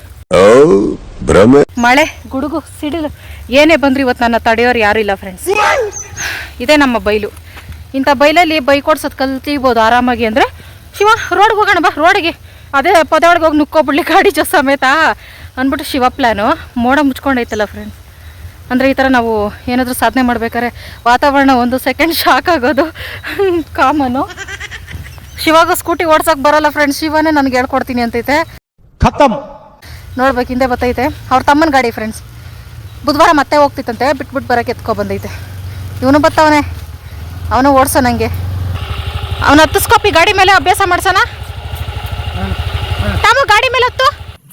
ಮಳೆ ಗುಡುಗು ಸಿಡಿಲು ಏನೇ ಬಂದ್ರೆ ಇವತ್ತು ನನ್ನ ತಡೆಯೋರು ಯಾರೂ ಇಲ್ಲ ಫ್ರೆಂಡ್ಸ್ ಇದೇ ನಮ್ಮ ಬೈಲು. ಇಂಥ ಬೈಲಲ್ಲಿ ಬೈಕ್ ಓಡಿಸೋದು ಕಲ್ತಿಬೋದು ಆರಾಮಾಗಿ ಅಂದರೆ. ಶಿವ ರೋಡ್ಗೆ ಹೋಗೋಣ ಬಾ ರೋಡಿಗೆ ಅದೇ ಪದ ಒಳಗೆ ಹೋಗಿ ನುಕ್ಕೋಬಿಡ್ಲಿ ಗಾಡಿ ಜೊ ಸಮೇತ. ಅಂದ್ಬಿಟ್ಟು ಶಿವ ಪ್ಲ್ಯಾನು ಮೋಡ ಮುಚ್ಕೊಂಡೈತಲ್ಲ ಫ್ರೆಂಡ್ಸ್ ಅಂದರೆ ಈ ಥರ ನಾವು ಏನಾದರೂ ಸಾಧನೆ ಮಾಡ್ಬೇಕಾದ್ರೆ ವಾತಾವರಣ ಒಂದು ಸೆಕೆಂಡ್ ಶಾಕ್ ಆಗೋದು. ಕಾಮನು. ಶಿವಾಗ ಸ್ಕೂಟಿ ಓಡ್ಸೋಕೆ ಬರಲ್ಲ ಫ್ರೆಂಡ್ಸ್ ಶಿವನೇ ನನಗೆ ಹೇಳ್ಕೊಡ್ತೀನಿ ಅಂತೈತೆ. ಖತಮ್. ನೋಡ್ಬೇಕು ಹಿಂದೆ ಬತ್ತೈತೆ. ಅವ್ರ ತಮ್ಮನ ಗಾಡಿ ಫ್ರೆಂಡ್ಸ್ ಬುಧವಾರ ಮತ್ತೆ ಹೋಗ್ತಿತ್ತಂತೆ ಬಿಟ್ಬಿಟ್ಟು ಬರೋಕೆ ಎತ್ಕೊ ಬಂದೈತೆ. ಇವನು ಬತ್ತವನೇ. ಅವನು ಓಡಿಸೋ ನನಗೆ ಅವನು ಹತ್ತಿಸ್ಕೊಪ್ಪಿ ಗಾಡಿ ಮೇಲೆ ಅಭ್ಯಾಸ ಮಾಡ್ಸೋಣ ತಮ್ಮ ಗಾಡಿ ಮೇಲೆ ಹತ್ತು.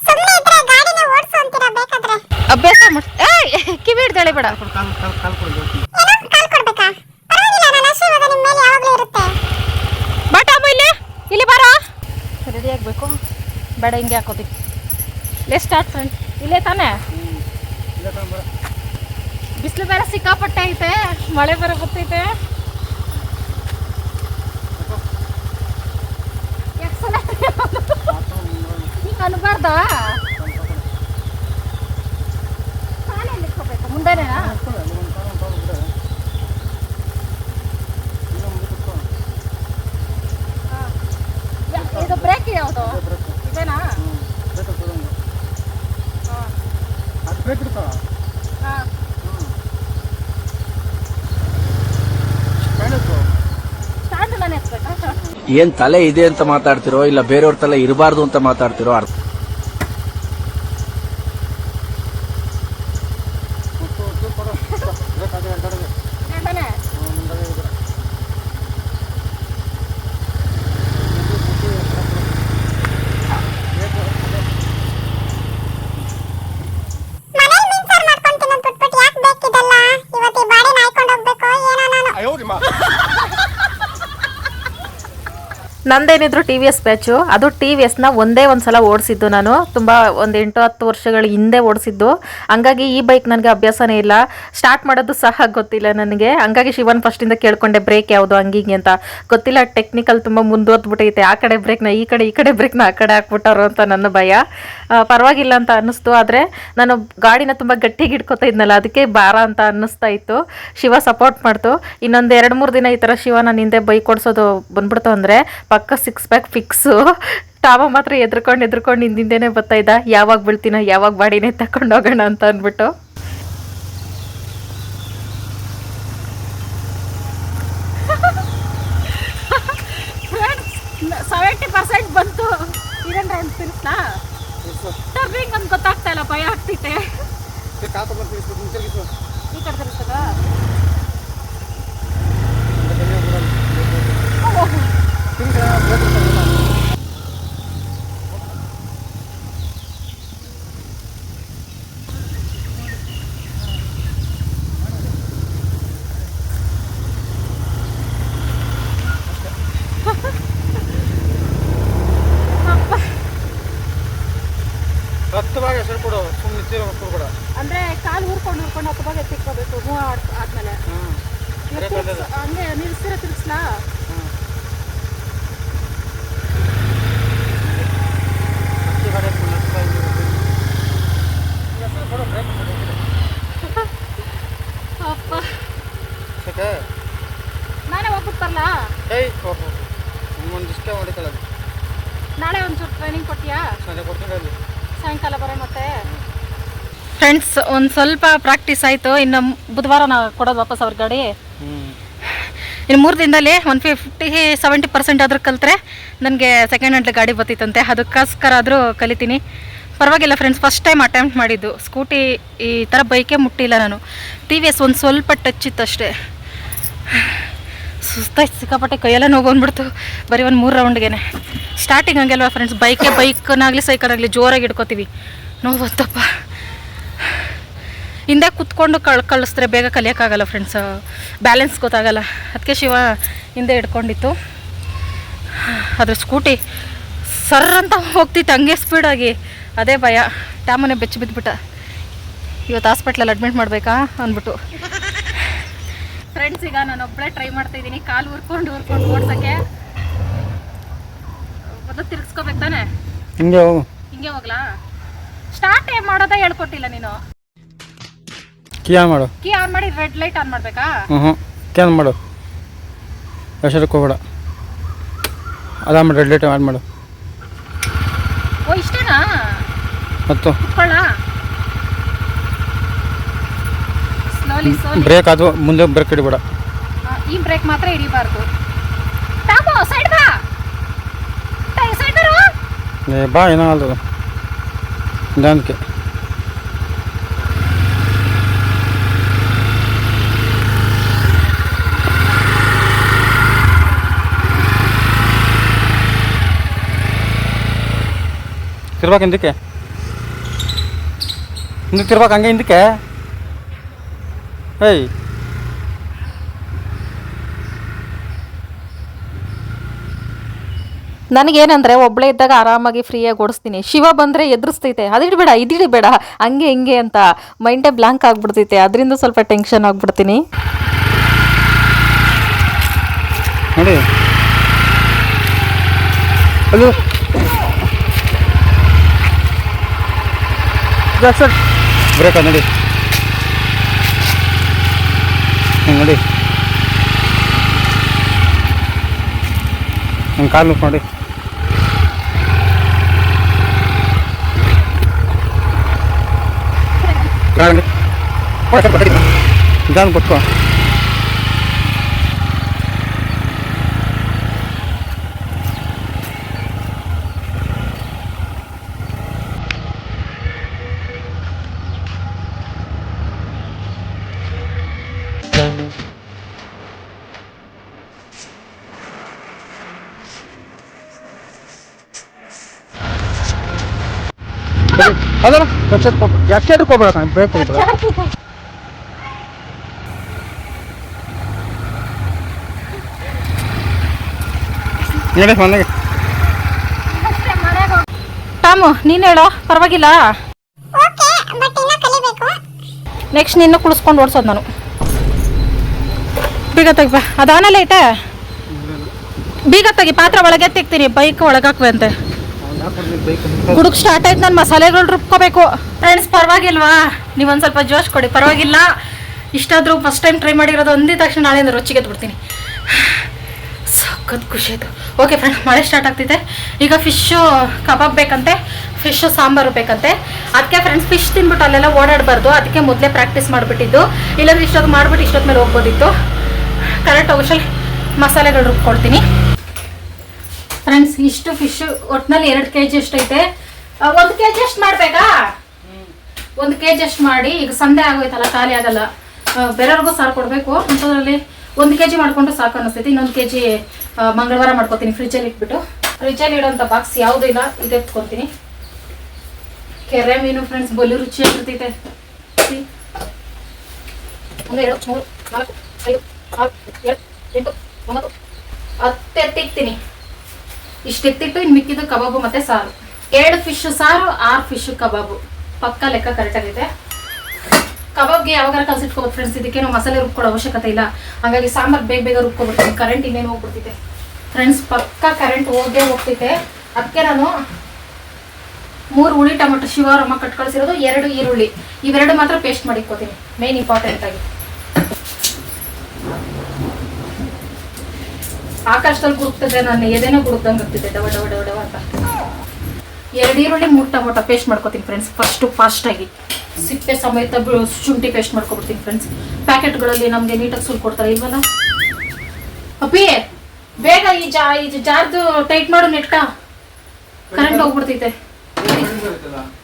ಸುಮ್ಮನೆ ಇದ್ರೆ ಗಾಡಿನ ಓಡಿಸು ಅಂತೀರಾ ಅಭ್ಯಾಸ ಮಾಡ್ ಏಯ್ ಕಿವಿ ಹಿಡ್ದು ಬೇಡ. ಏನೋ ಕಾಲ್ ಕೊಡ್ಬೇಕಾ ಪರವಾಗಿಲ್ಲ ನನ್ನ ಆಶೀರ್ವಾದ ನಿಮ್ಮ ಮೇಲೆ ಯಾವಾಗಲೂ ಇರುತ್ತೆ ಬಟ್ ಅಮ್ಮ ಇಲ್ಲಿ. ಇಲ್ಲಿ ಬಾರ. ರೆಡಿ ಆಗಬೇಕು. ಬೇಡ ಹಿಂಗೆ ಹಾಕೋತಿ. ಲೆ ಸ್ಟಾರ್ಟ್ ಫ್ರೆಂಡ್ ಇಲ್ಲೇ ತಾನೇ? ಬಿಸಿಲು ಬೇರೆ ಸಿಕ್ಕಾಪಟ್ಟೆ ಐತೆ. ಮಳೆ ಬೇರೆ ಬರ್ತೈತೆ ಅನ್ಬಾರ್ದ ಮುಂದೆನೇನಾ ಯಾ- ಇದು ಬ್ರೇಕ್ ಯಾವುದು ಇದೇನಾ ಹಾ. ಸ್ಟಾರ್ಟ್ ನಾನು ಎತ್ಬೇಕಾ ಏನ್ ತಲೆ ಇದೆ ಅಂತ ಮಾತಾಡ್ತಿರೋ ಇಲ್ಲ ಬೇರೆಯವ್ರ ತಲೆ ಇರಬಾರ್ದು ಅಂತ ಮಾತಾಡ್ತಿರೋ ಅರ್ಥ ಇದೇನೇ? ಮನೇಲಿ ಮೀನ್ ಸಾರು ಮಾಡ್ಕೊಂಡು ತಿನ್ನೋದು ಬಿಟ್ಬಿಟ್ಟು ಯಾಕೆ ಬೇಕಿದಲ್ಲ ಇವತ್ತು ಈ ಬಾಡಿ ನಾಯ್ಕೊಂಡು ಹೋಗ್ಬೇಕು ಏನೋ ನಾನು ನಂದೇನಿದ್ರು ಟಿ ವಿ ಎಸ್ ಬ್ಯಾಚು ಅದು ಟಿ ವಿ ಎಸ್ನ ಒಂದೇ ಒಂದು ಸಲ ಓಡಿಸಿದ್ದು ನಾನು. ತುಂಬ ಒಂದು ಎಂಟು ಹತ್ತು ವರ್ಷಗಳ ಹಿಂದೆ ಓಡಿಸಿದ್ದು. ಹಂಗಾಗಿ ಈ ಬೈಕ್ ನನಗೆ ಅಭ್ಯಾಸನೇ ಇಲ್ಲ. ಸ್ಟಾರ್ಟ್ ಮಾಡೋದು ಸಹ ಗೊತ್ತಿಲ್ಲ ನನಗೆ. ಹಂಗಾಗಿ ಶಿವನ್ ಫಸ್ಟಿಂದ ಕೇಳ್ಕೊಂಡೆ ಬ್ರೇಕ್ ಯಾವುದು ಹಂಗಿಂಗೆ ಅಂತ. ಗೊತ್ತಿಲ್ಲ ಟೆಕ್ನಿಕಲ್ ತುಂಬ ಮುಂದುವರೆದ್ಬಿಟ್ಟೈತೆ ಆ ಕಡೆ ಬ್ರೇಕ್ನ ಈ ಕಡೆ ಈ ಕಡೆ ಬ್ರೇಕ್ನ ಆ ಕಡೆ ಹಾಕ್ಬಿಟ್ಟವ್ರು ಅಂತ ನನ್ನ ಭಯ. ಪರವಾಗಿಲ್ಲ ಅಂತ ಅನ್ನಿಸ್ತು. ಆದರೆ ನಾನು ಗಾಡಿನ ತುಂಬ ಗಟ್ಟಿಗೆ ಇಟ್ಕೊತಾ ಇದ್ನಲ್ಲ, ಅದಕ್ಕೆ ಭಾರ ಅಂತ ಅನ್ನಿಸ್ತಾ ಇತ್ತು. ಶಿವ ಸಪೋರ್ಟ್ ಮಾಡ್ತು. ಇನ್ನೊಂದು ಎರಡು ಮೂರು ದಿನ ಈ ಥರ ಶಿವ ನಾನು ಹಿಂದೆ ಬೈಕ್ ಓಡಿಸೋದು ಬಂದ್ಬಿಡ್ತು ಅಂದರೆ, ಪಕ್ಕ ಸಿಕ್ಸ್ ಪ್ಯಾಕ್ ಫಿಕ್ಸು ತಾವ ಮಾತ್ರ ಎದ್ರುಕೊಂಡು ಎದ್ರುಕೊಂಡು ಹಿಂದಿಂದೇನೆ ಬರ್ತಾ ಇದ್ದ. ಯಾವಾಗ ಬೀಳ್ತೀನ ಯಾವಾಗ ಬಾಡಿನೇ ತಕೊಂಡು ಹೋಗೋಣ ಅಂತ ಅಂದ್ಬಿಟ್ಟು. ಸೆವೆಂಟಿ ಪರ್ಸೆಂಟ್ ಬಂತು. ಟರ್ನಿಂಗ್ ಅಂತ ಗೊತ್ತಾಗ್ತಾ ಇಲ್ಲ ಭಯ ಆಗ್ತೈತೆ ಈ ಕಡೆ ಹತ್ತು ಭಾಗ ಹೆಸರು ಕೊಡು ಸುಮ್ಮನೆ ನಿಂತಿರೋ ಕೊಡು ಅಂದ್ರೆ ಕಾಲು ಹುರ್ಕೊಂಡು ಊರ್ಕೊಂಡು ಹತ್ತು ಬಗ್ಗೆ ಎತ್ತಿಕ್ಕೋಬೇಕು ಮೂವ್ ಆದ್ಮೇಲೆ. ಅಂದ್ರೆ ನಿಲ್ಸಿರ ತಿರ್ಗಿಸ್ಲಾ? ಅಪ್ಪ ನಾಳೆ ಹೋಗ್ಬಿಟ್ಟು ಬರಲಾ? ಒಂದಿಷ್ಟೇ ಹೊಡಿಕೊಳ್ಳೋದು ನಾಳೆ ಒಂಚೂರು ಟ್ರೈನಿಂಗ್ ಕೊಟ್ಟಿಯಾ ನಾಳೆ ಕೊಡ್ತೀನಿ ಅಲ್ಲಿ ಸಾಯಂಕಾಲ ಬರೋ ಮತ್ತೆ. ಫ್ರೆಂಡ್ಸ್ ಒಂದು ಸ್ವಲ್ಪ ಪ್ರಾಕ್ಟೀಸ್ ಆಯಿತು. ಇನ್ನು ಬುಧವಾರ ನಾವು ಕೊಡೋದು ವಾಪಸ್ ಅವ್ರ ಗಾಡಿ. ಇನ್ನು ಮೂರು ದಿನದಲ್ಲಿ ಒನ್ ಫಿಫ್ಟಿ ಸೆವೆಂಟಿ ಪರ್ಸೆಂಟ್ ಆದರೂ ಕಲಿತ್ರೆ ನನಗೆ ಸೆಕೆಂಡ್ ಹ್ಯಾಂಡ್ ಗಾಡಿ ಬರ್ತಿತ್ತಂತೆ. ಅದಕ್ಕೋಸ್ಕರ ಆದರೂ ಕಲಿತೀನಿ. ಪರವಾಗಿಲ್ಲ ಫ್ರೆಂಡ್ಸ್ ಫಸ್ಟ್ ಟೈಮ್ ಅಟೆಂಪ್ಟ್ ಮಾಡಿದ್ದು. ಸ್ಕೂಟಿ ಈ ಥರ ಬೈಕೇ ಮುಟ್ಟಿಲ್ಲ ನಾನು. ಟಿ ವಿ ಎಸ್ ಒಂದು ಸ್ವಲ್ಪ ಟಚ್ ಇತ್ತು ಅಷ್ಟೇ. ಸುಸ್ತಾಯ್ತು ಸಿಕ್ಕಾಪಟ್ಟೆ ಕೈಯೆಲ್ಲ ನೋವು ಬರೀ ಒಂದು ಮೂರು ರೌಂಡ್ಗೆ ಸ್ಟಾರ್ಟಿಂಗ್ ಹಂಗೆಲ್ವಾ ಫ್ರೆಂಡ್ಸ್ ಬೈಕೇ ಬೈಕ್ನಾಗಲಿ ಆಗಲಿ ಜೋರಾಗಿ ಹಿಡ್ಕೋತೀವಿ. ನೋವು ಹಿಂದೆ ಕುತ್ಕೊಂಡು ಕಳ್ ಕಳಿಸಿದ್ರೆ ಬೇಗ ಕಲಿಯೋಕ್ಕಾಗಲ್ಲ ಫ್ರೆಂಡ್ಸ್ ಬ್ಯಾಲೆನ್ಸ್ ಗೊತ್ತಾಗಲ್ಲ. ಅದಕ್ಕೆ ಶಿವ ಹಿಂದೆ ಹಿಡ್ಕೊಂಡಿತ್ತು. ಅದ್ರ ಸ್ಕೂಟಿ ಸರ್ ಅಂತ ಹೋಗ್ತಿತ್ತು, ಹಂಗೆ ಸ್ಪೀಡಾಗಿ ಅದೇ ಭಯ. ಟ್ಯಾಮನೆ ಬೆಚ್ಚಿ ಬಿದ್ದುಬಿಟ್ಟ ಇವತ್ತು ಹಾಸ್ಪಿಟ್ಲಲ್ಲಿ ಅಡ್ಮಿಟ್ ಮಾಡಬೇಕಾ ಅಂದ್ಬಿಟ್ಟು. ಫ್ರೆಂಡ್ಸ್ ಈಗ ನಾನು ಒಬ್ಬಳೇ ಟ್ರೈ ಮಾಡ್ತಾ ಇದ್ದೀನಿ. ಕಾಲು ಉರ್ಕೊಂಡು ಉರ್ಕೊಂಡು ಓಡ್ಸೋಕ್ಕೆ. ಮೊದಲು ತಿರ್ಗಿಸ್ಕೋಬೇಕು ತಾನೆ? ಹಿಂಗೆ ಹೋಗು. ಹಿಂಗೆ ಹೋಗ್ಲಾ? ಸ್ಟಾರ್ಟ್ ಮಾಡೋದೇ ಹೇಳ್ಕೊಟ್ಟಿಲ್ಲ ನೀನು. ಕೀ ಆನ್ ಮಾಡು. ಕೀ ಆನ್ ಮಾಡಿ ರೆಡ್ ಲೈಟ್ ಆನ್ ಮಾಡಬೇಕಾ? ಹ್ಞೂ ಹ್ಞೂ ಕೀ ಆನ್ ಮಾಡು. ಹೆಸರು ಹೋಗ್ಬೇಡ. ಅದಾಮ ರೆಡ್ ಲೈಟ್ ಆನ್ ಮಾಡು. ಓ ಇಷ್ಟೇನಾ? ಮತ್ತು ಕುತ್ಕೊಳ್ಳ ಸ್ಲೋಲಿ ಸ್ಲೋಲಿ ಬ್ರೇಕ್ ಅದು ಮುಂದೆ ಬ್ರೇಕ್ ಹಿಡಿಬೇಡ ಈ ಬ್ರೇಕ್ ಮಾತ್ರ ಹಿಡಿಬಾರ್ದು. ಟಾಪು ಸೈಡ್ ಬಾ. ಸೈಡ್ ಬರು. ಏ ಬಾ ಏನೋ ಅಲ್ದು ನಿಧಾನಕ್ಕೆ ತಿರ್ಬೇಕು ಹಿಂದಕ್ಕೆ ಹಿಂದಕ್ಕೆ ತಿರ್ಬೇಕು ಹಂಗೆ ಹಿಂದಕ್ಕೆ? ಏಯ್. ನನಗೇನಂದರೆ ಒಬ್ಬಳೇ ಇದ್ದಾಗ ಆರಾಮಾಗಿ ಫ್ರೀಯಾಗಿ ಓಡಿಸ್ತೀನಿ. ಶಿವ ಬಂದರೆ ಎದುರಿಸ್ತೈತೆ. ಅದಿಡಬೇಡ ಇದಿಡಬೇಡ ಹಂಗೆ ಹಿಂಗೆ ಅಂತ ಮೈಂಡೇ ಬ್ಲಾಂಕ್ ಆಗ್ಬಿಡ್ತೈತೆ. ಅದರಿಂದ ಸ್ವಲ್ಪ ಟೆನ್ಷನ್ ಆಗಿಬಿಡ್ತೀನಿ. ನೋಡಿ. ಅದು. ಬ್ರೇಕ್ ಅದು ನೋಡಿ ಹಿಂಗೆ ನೋಡಿ ಹಿಂಗೆ ಕಾಲು ಮುಕ್ ನೋಡಿ ಗಾಡಿ ನಿಧಾನ ಕೊಟ್ಕೋ ಅದಲ್ಲ ಯಾಕೆ ಹೋಗ್ಬೇಡ ಮನೆಗೆ ಟಾಮು ನೀನು ಹೇಳೋ ಪರವಾಗಿಲ್ಲ. ಓಕೆ ಬಟ್ ಇನ್ನ ಕಲಿಬೇಕು. ನೆಕ್ಸ್ಟ್ ನಿನ್ನ ಕುಳಿಸ್ಕೊಂಡು ಓಡಿಸೋದು ನಾನು. ಬೀಗ ತೆಗಿಬ ಅದಾನಲ್ಲ ಐತೆ? ಬೀಗ ತೆಗಿ ಪಾತ್ರ ಒಳಗೆ ತೆಗ್ತೀನಿ ಬೈಕ್ ಒಳಗಾಕ್ವೆ ಅಂತೆ. ಗುಡುಗ್ ಸ್ಟಾರ್ಟ್ ಆಯ್ತು, ನಾನು ಮಸಾಲೆಗಳು ರುಬ್ಕೋಬೇಕು. ಫ್ರೆಂಡ್ಸ್ ಪರವಾಗಿಲ್ವಾ? ನೀವೊಂದು ಸ್ವಲ್ಪ ಜೋಶ್ ಕೊಡಿ. ಪರವಾಗಿಲ್ಲ. ಇಷ್ಟಾದರೂ ಫಸ್ಟ್ ಟೈಮ್ ಟ್ರೈ ಮಾಡಿರೋದು ಒಂದೇ ತಕ್ಷಣ ನಾಳೆಯಿಂದ ರುಚಿಗೆ ಬಿಡ್ತೀನಿ ಸಖತ್ ಖುಷಿ ಆಯಿತು. ಓಕೆ ಫ್ರೆಂಡ್ ಮಳೆ ಸ್ಟಾರ್ಟ್ ಆಗ್ತಿದೆ. ಈಗ ಫಿಶ್ಶು ಕಬಾಬ್ ಬೇಕಂತೆ. ಫಿಶ್ಶು ಸಾಂಬಾರು ಬೇಕಂತೆ. ಅದಕ್ಕೆ ಫ್ರೆಂಡ್ಸ್ ಫಿಶ್ ತಿನ್ಬಿಟ್ಟು ಅಲ್ಲೆಲ್ಲ ಓಡಾಡಬಾರ್ದು. ಅದಕ್ಕೆ ಮೊದಲೇ ಪ್ರಾಕ್ಟೀಸ್ ಮಾಡಿಬಿಟ್ಟಿದ್ದು. ಇಲ್ಲಾಂದ್ರೆ ಇಷ್ಟೊತ್ತು ಮಾಡಿಬಿಟ್ಟು ಇಷ್ಟೊತ್ತು ಮೇಲೆ ಹೋಗ್ಬೋದಿತ್ತು. ಕರೆಕ್ಟ್ ಹೋಗಶಲ್ ಮಸಾಲೆಗಳು ರುಬ್ಕೊಳ್ತೀನಿ ಫ್ರೆಂಡ್ಸ್ ಇಷ್ಟು ಫಿಶ್ ಒಟ್ಟಿನಲ್ಲಿ ಎರಡು ಕೆ ಜಿ ಐತೆ. ಒಂದು ಕೆ ಜಿ ಅಷ್ಟು ಮಾಡಬೇಕಾ? ಒಂದು ಕೆ ಜಿ ಅಷ್ಟು ಮಾಡಿ ಈಗ ಸಂಡೆ ಆಗೋಯ್ತಲ್ಲ ಖಾಲಿ ಆಗಲ್ಲ. ಬೇರೆಯವ್ರಿಗೂ ಸಾರು ಕೊಡಬೇಕು ಅಂಥದ್ರಲ್ಲಿ ಒಂದು ಕೆ ಜಿ ಮಾಡಿಕೊಂಡು ಸಾಕು ಅನ್ನಿಸ್ತೈತಿ. ಇನ್ನೊಂದು ಕೆ ಜಿ ಮಂಗಳವಾರ ಮಾಡ್ಕೊತೀನಿ ಫ್ರಿಜ್ಜಲ್ಲಿ ಇಟ್ಬಿಟ್ಟು. ಫ್ರಿಜ್ಜಲ್ಲಿ ಇಡೋಂಥ ಬಾಕ್ಸ್ ಯಾವುದೂ ಇಲ್ಲ ಇದೆ ಎತ್ಕೊತೀನಿ. ಕೆರೆ ಮೀನು ಫ್ರೆಂಡ್ಸ್ ಬಲಿ ರುಚಿಯಾಗಿರ್ತೈತೆ? ಒಂದು ಎರಡು ಮೂರು ನಾಲ್ಕು ಐದು ಆರು ಏಳು ಎಂಟು ಒಂಬತ್ತು ಹತ್ತು ಎತ್ತಿಕ್ತೀನಿ ಇಷ್ಟು ಎತ್ತಿಟ್ಟು ಇನ್ನು ಮಿಕ್ಕಿದ್ದು ಕಬಾಬು ಮತ್ತೆ ಸಾರು. ಎರಡು ಫಿಶ್ ಸಾರು, ಆರು ಫಿಶ್ ಕಬಾಬು. ಪಕ್ಕ ಲೆಕ್ಕ ಕರೆಕ್ಟ್ ಆಗಿದೆ ಕಬಾಬ್ಗೆ ಯಾವಾಗ ಕಲ್ಸಿಟ್ಕೋಬೋದು ಫ್ರೆಂಡ್ಸ್ ಇದಕ್ಕೇನು ಮಸಾಲೆ ರುಬ್ಕೊಳ್ಳೋ ಅವಶ್ಯಕತೆ ಇಲ್ಲ. ಹಾಗಾಗಿ ಸಾಂಬಾರ್ ಬೇಗ ಬೇಗ ರುಬ್ಕೊಬಿಡ್ತೀನಿ. ಕರೆಂಟ್ ಇನ್ನೇನು ಹೋಗ್ಬಿಡ್ತಿದೆ ಫ್ರೆಂಡ್ಸ್ ಪಕ್ಕ ಕರೆಂಟ್ ಹೋಗೇ ಹೋಗ್ತಿದೆ ಅದಕ್ಕೆ ನಾನು ಮೂರು ಹುಳಿ ಟೊಮೊಟೊ ಶಿವಾರಮ್ಮ ಕಟ್ ಕಳಿಸಿರೋದು, ಎರಡು ಈರುಳ್ಳಿ. ಇವೆರಡು ಮಾತ್ರ ಪೇಸ್ಟ್ ಮಾಡಿಕ್ಕೋತೀನಿ ಮೇನ್ ಇಂಪಾರ್ಟೆಂಟ್ ಆಕಾಶದಲ್ಲಿ ಗುಡುಕ್ತದೆ ನಾನು ಎದೇನೋ ಗುರುಕ್ದಂಗೆ ಆಗ್ತಿದೆ ಡವ ಡವ ಡವ ಡವ ಅಂತ. ಎರಡು ಈರುಳ್ಳಿ, ಮೂರು ಟೊಮೊಟೊ ಪೇಸ್ಟ್ ಮಾಡ್ಕೋತೀನಿ ಫ್ರೆಂಡ್ಸ್ ಫಸ್ಟು ಫಾಸ್ಟಾಗಿ ಸಿಪ್ಪೆ ಸಮೇತ ಶುಂಠಿ ಪೇಸ್ಟ್ ಮಾಡ್ಕೊಬಿಡ್ತೀನಿ ಫ್ರೆಂಡ್ಸ್ ಪ್ಯಾಕೆಟ್ಗಳಲ್ಲಿ ನಮಗೆ ನೀಟಾಗಿ ಸುಲ್ ಕೊಡ್ತಾರೆ, ಇಲ್ವಲ್ಲ? ಅಪ್ಪಿ, ಬೇಗ ಈ ಜಾ ಈ ಜಾರ್ದು ಟೈಟ್ ಮಾಡು ನೆಟ್ಟ. ಕರೆಂಟ್ ಹೋಗ್ಬಿಡ್ತೈತೆ.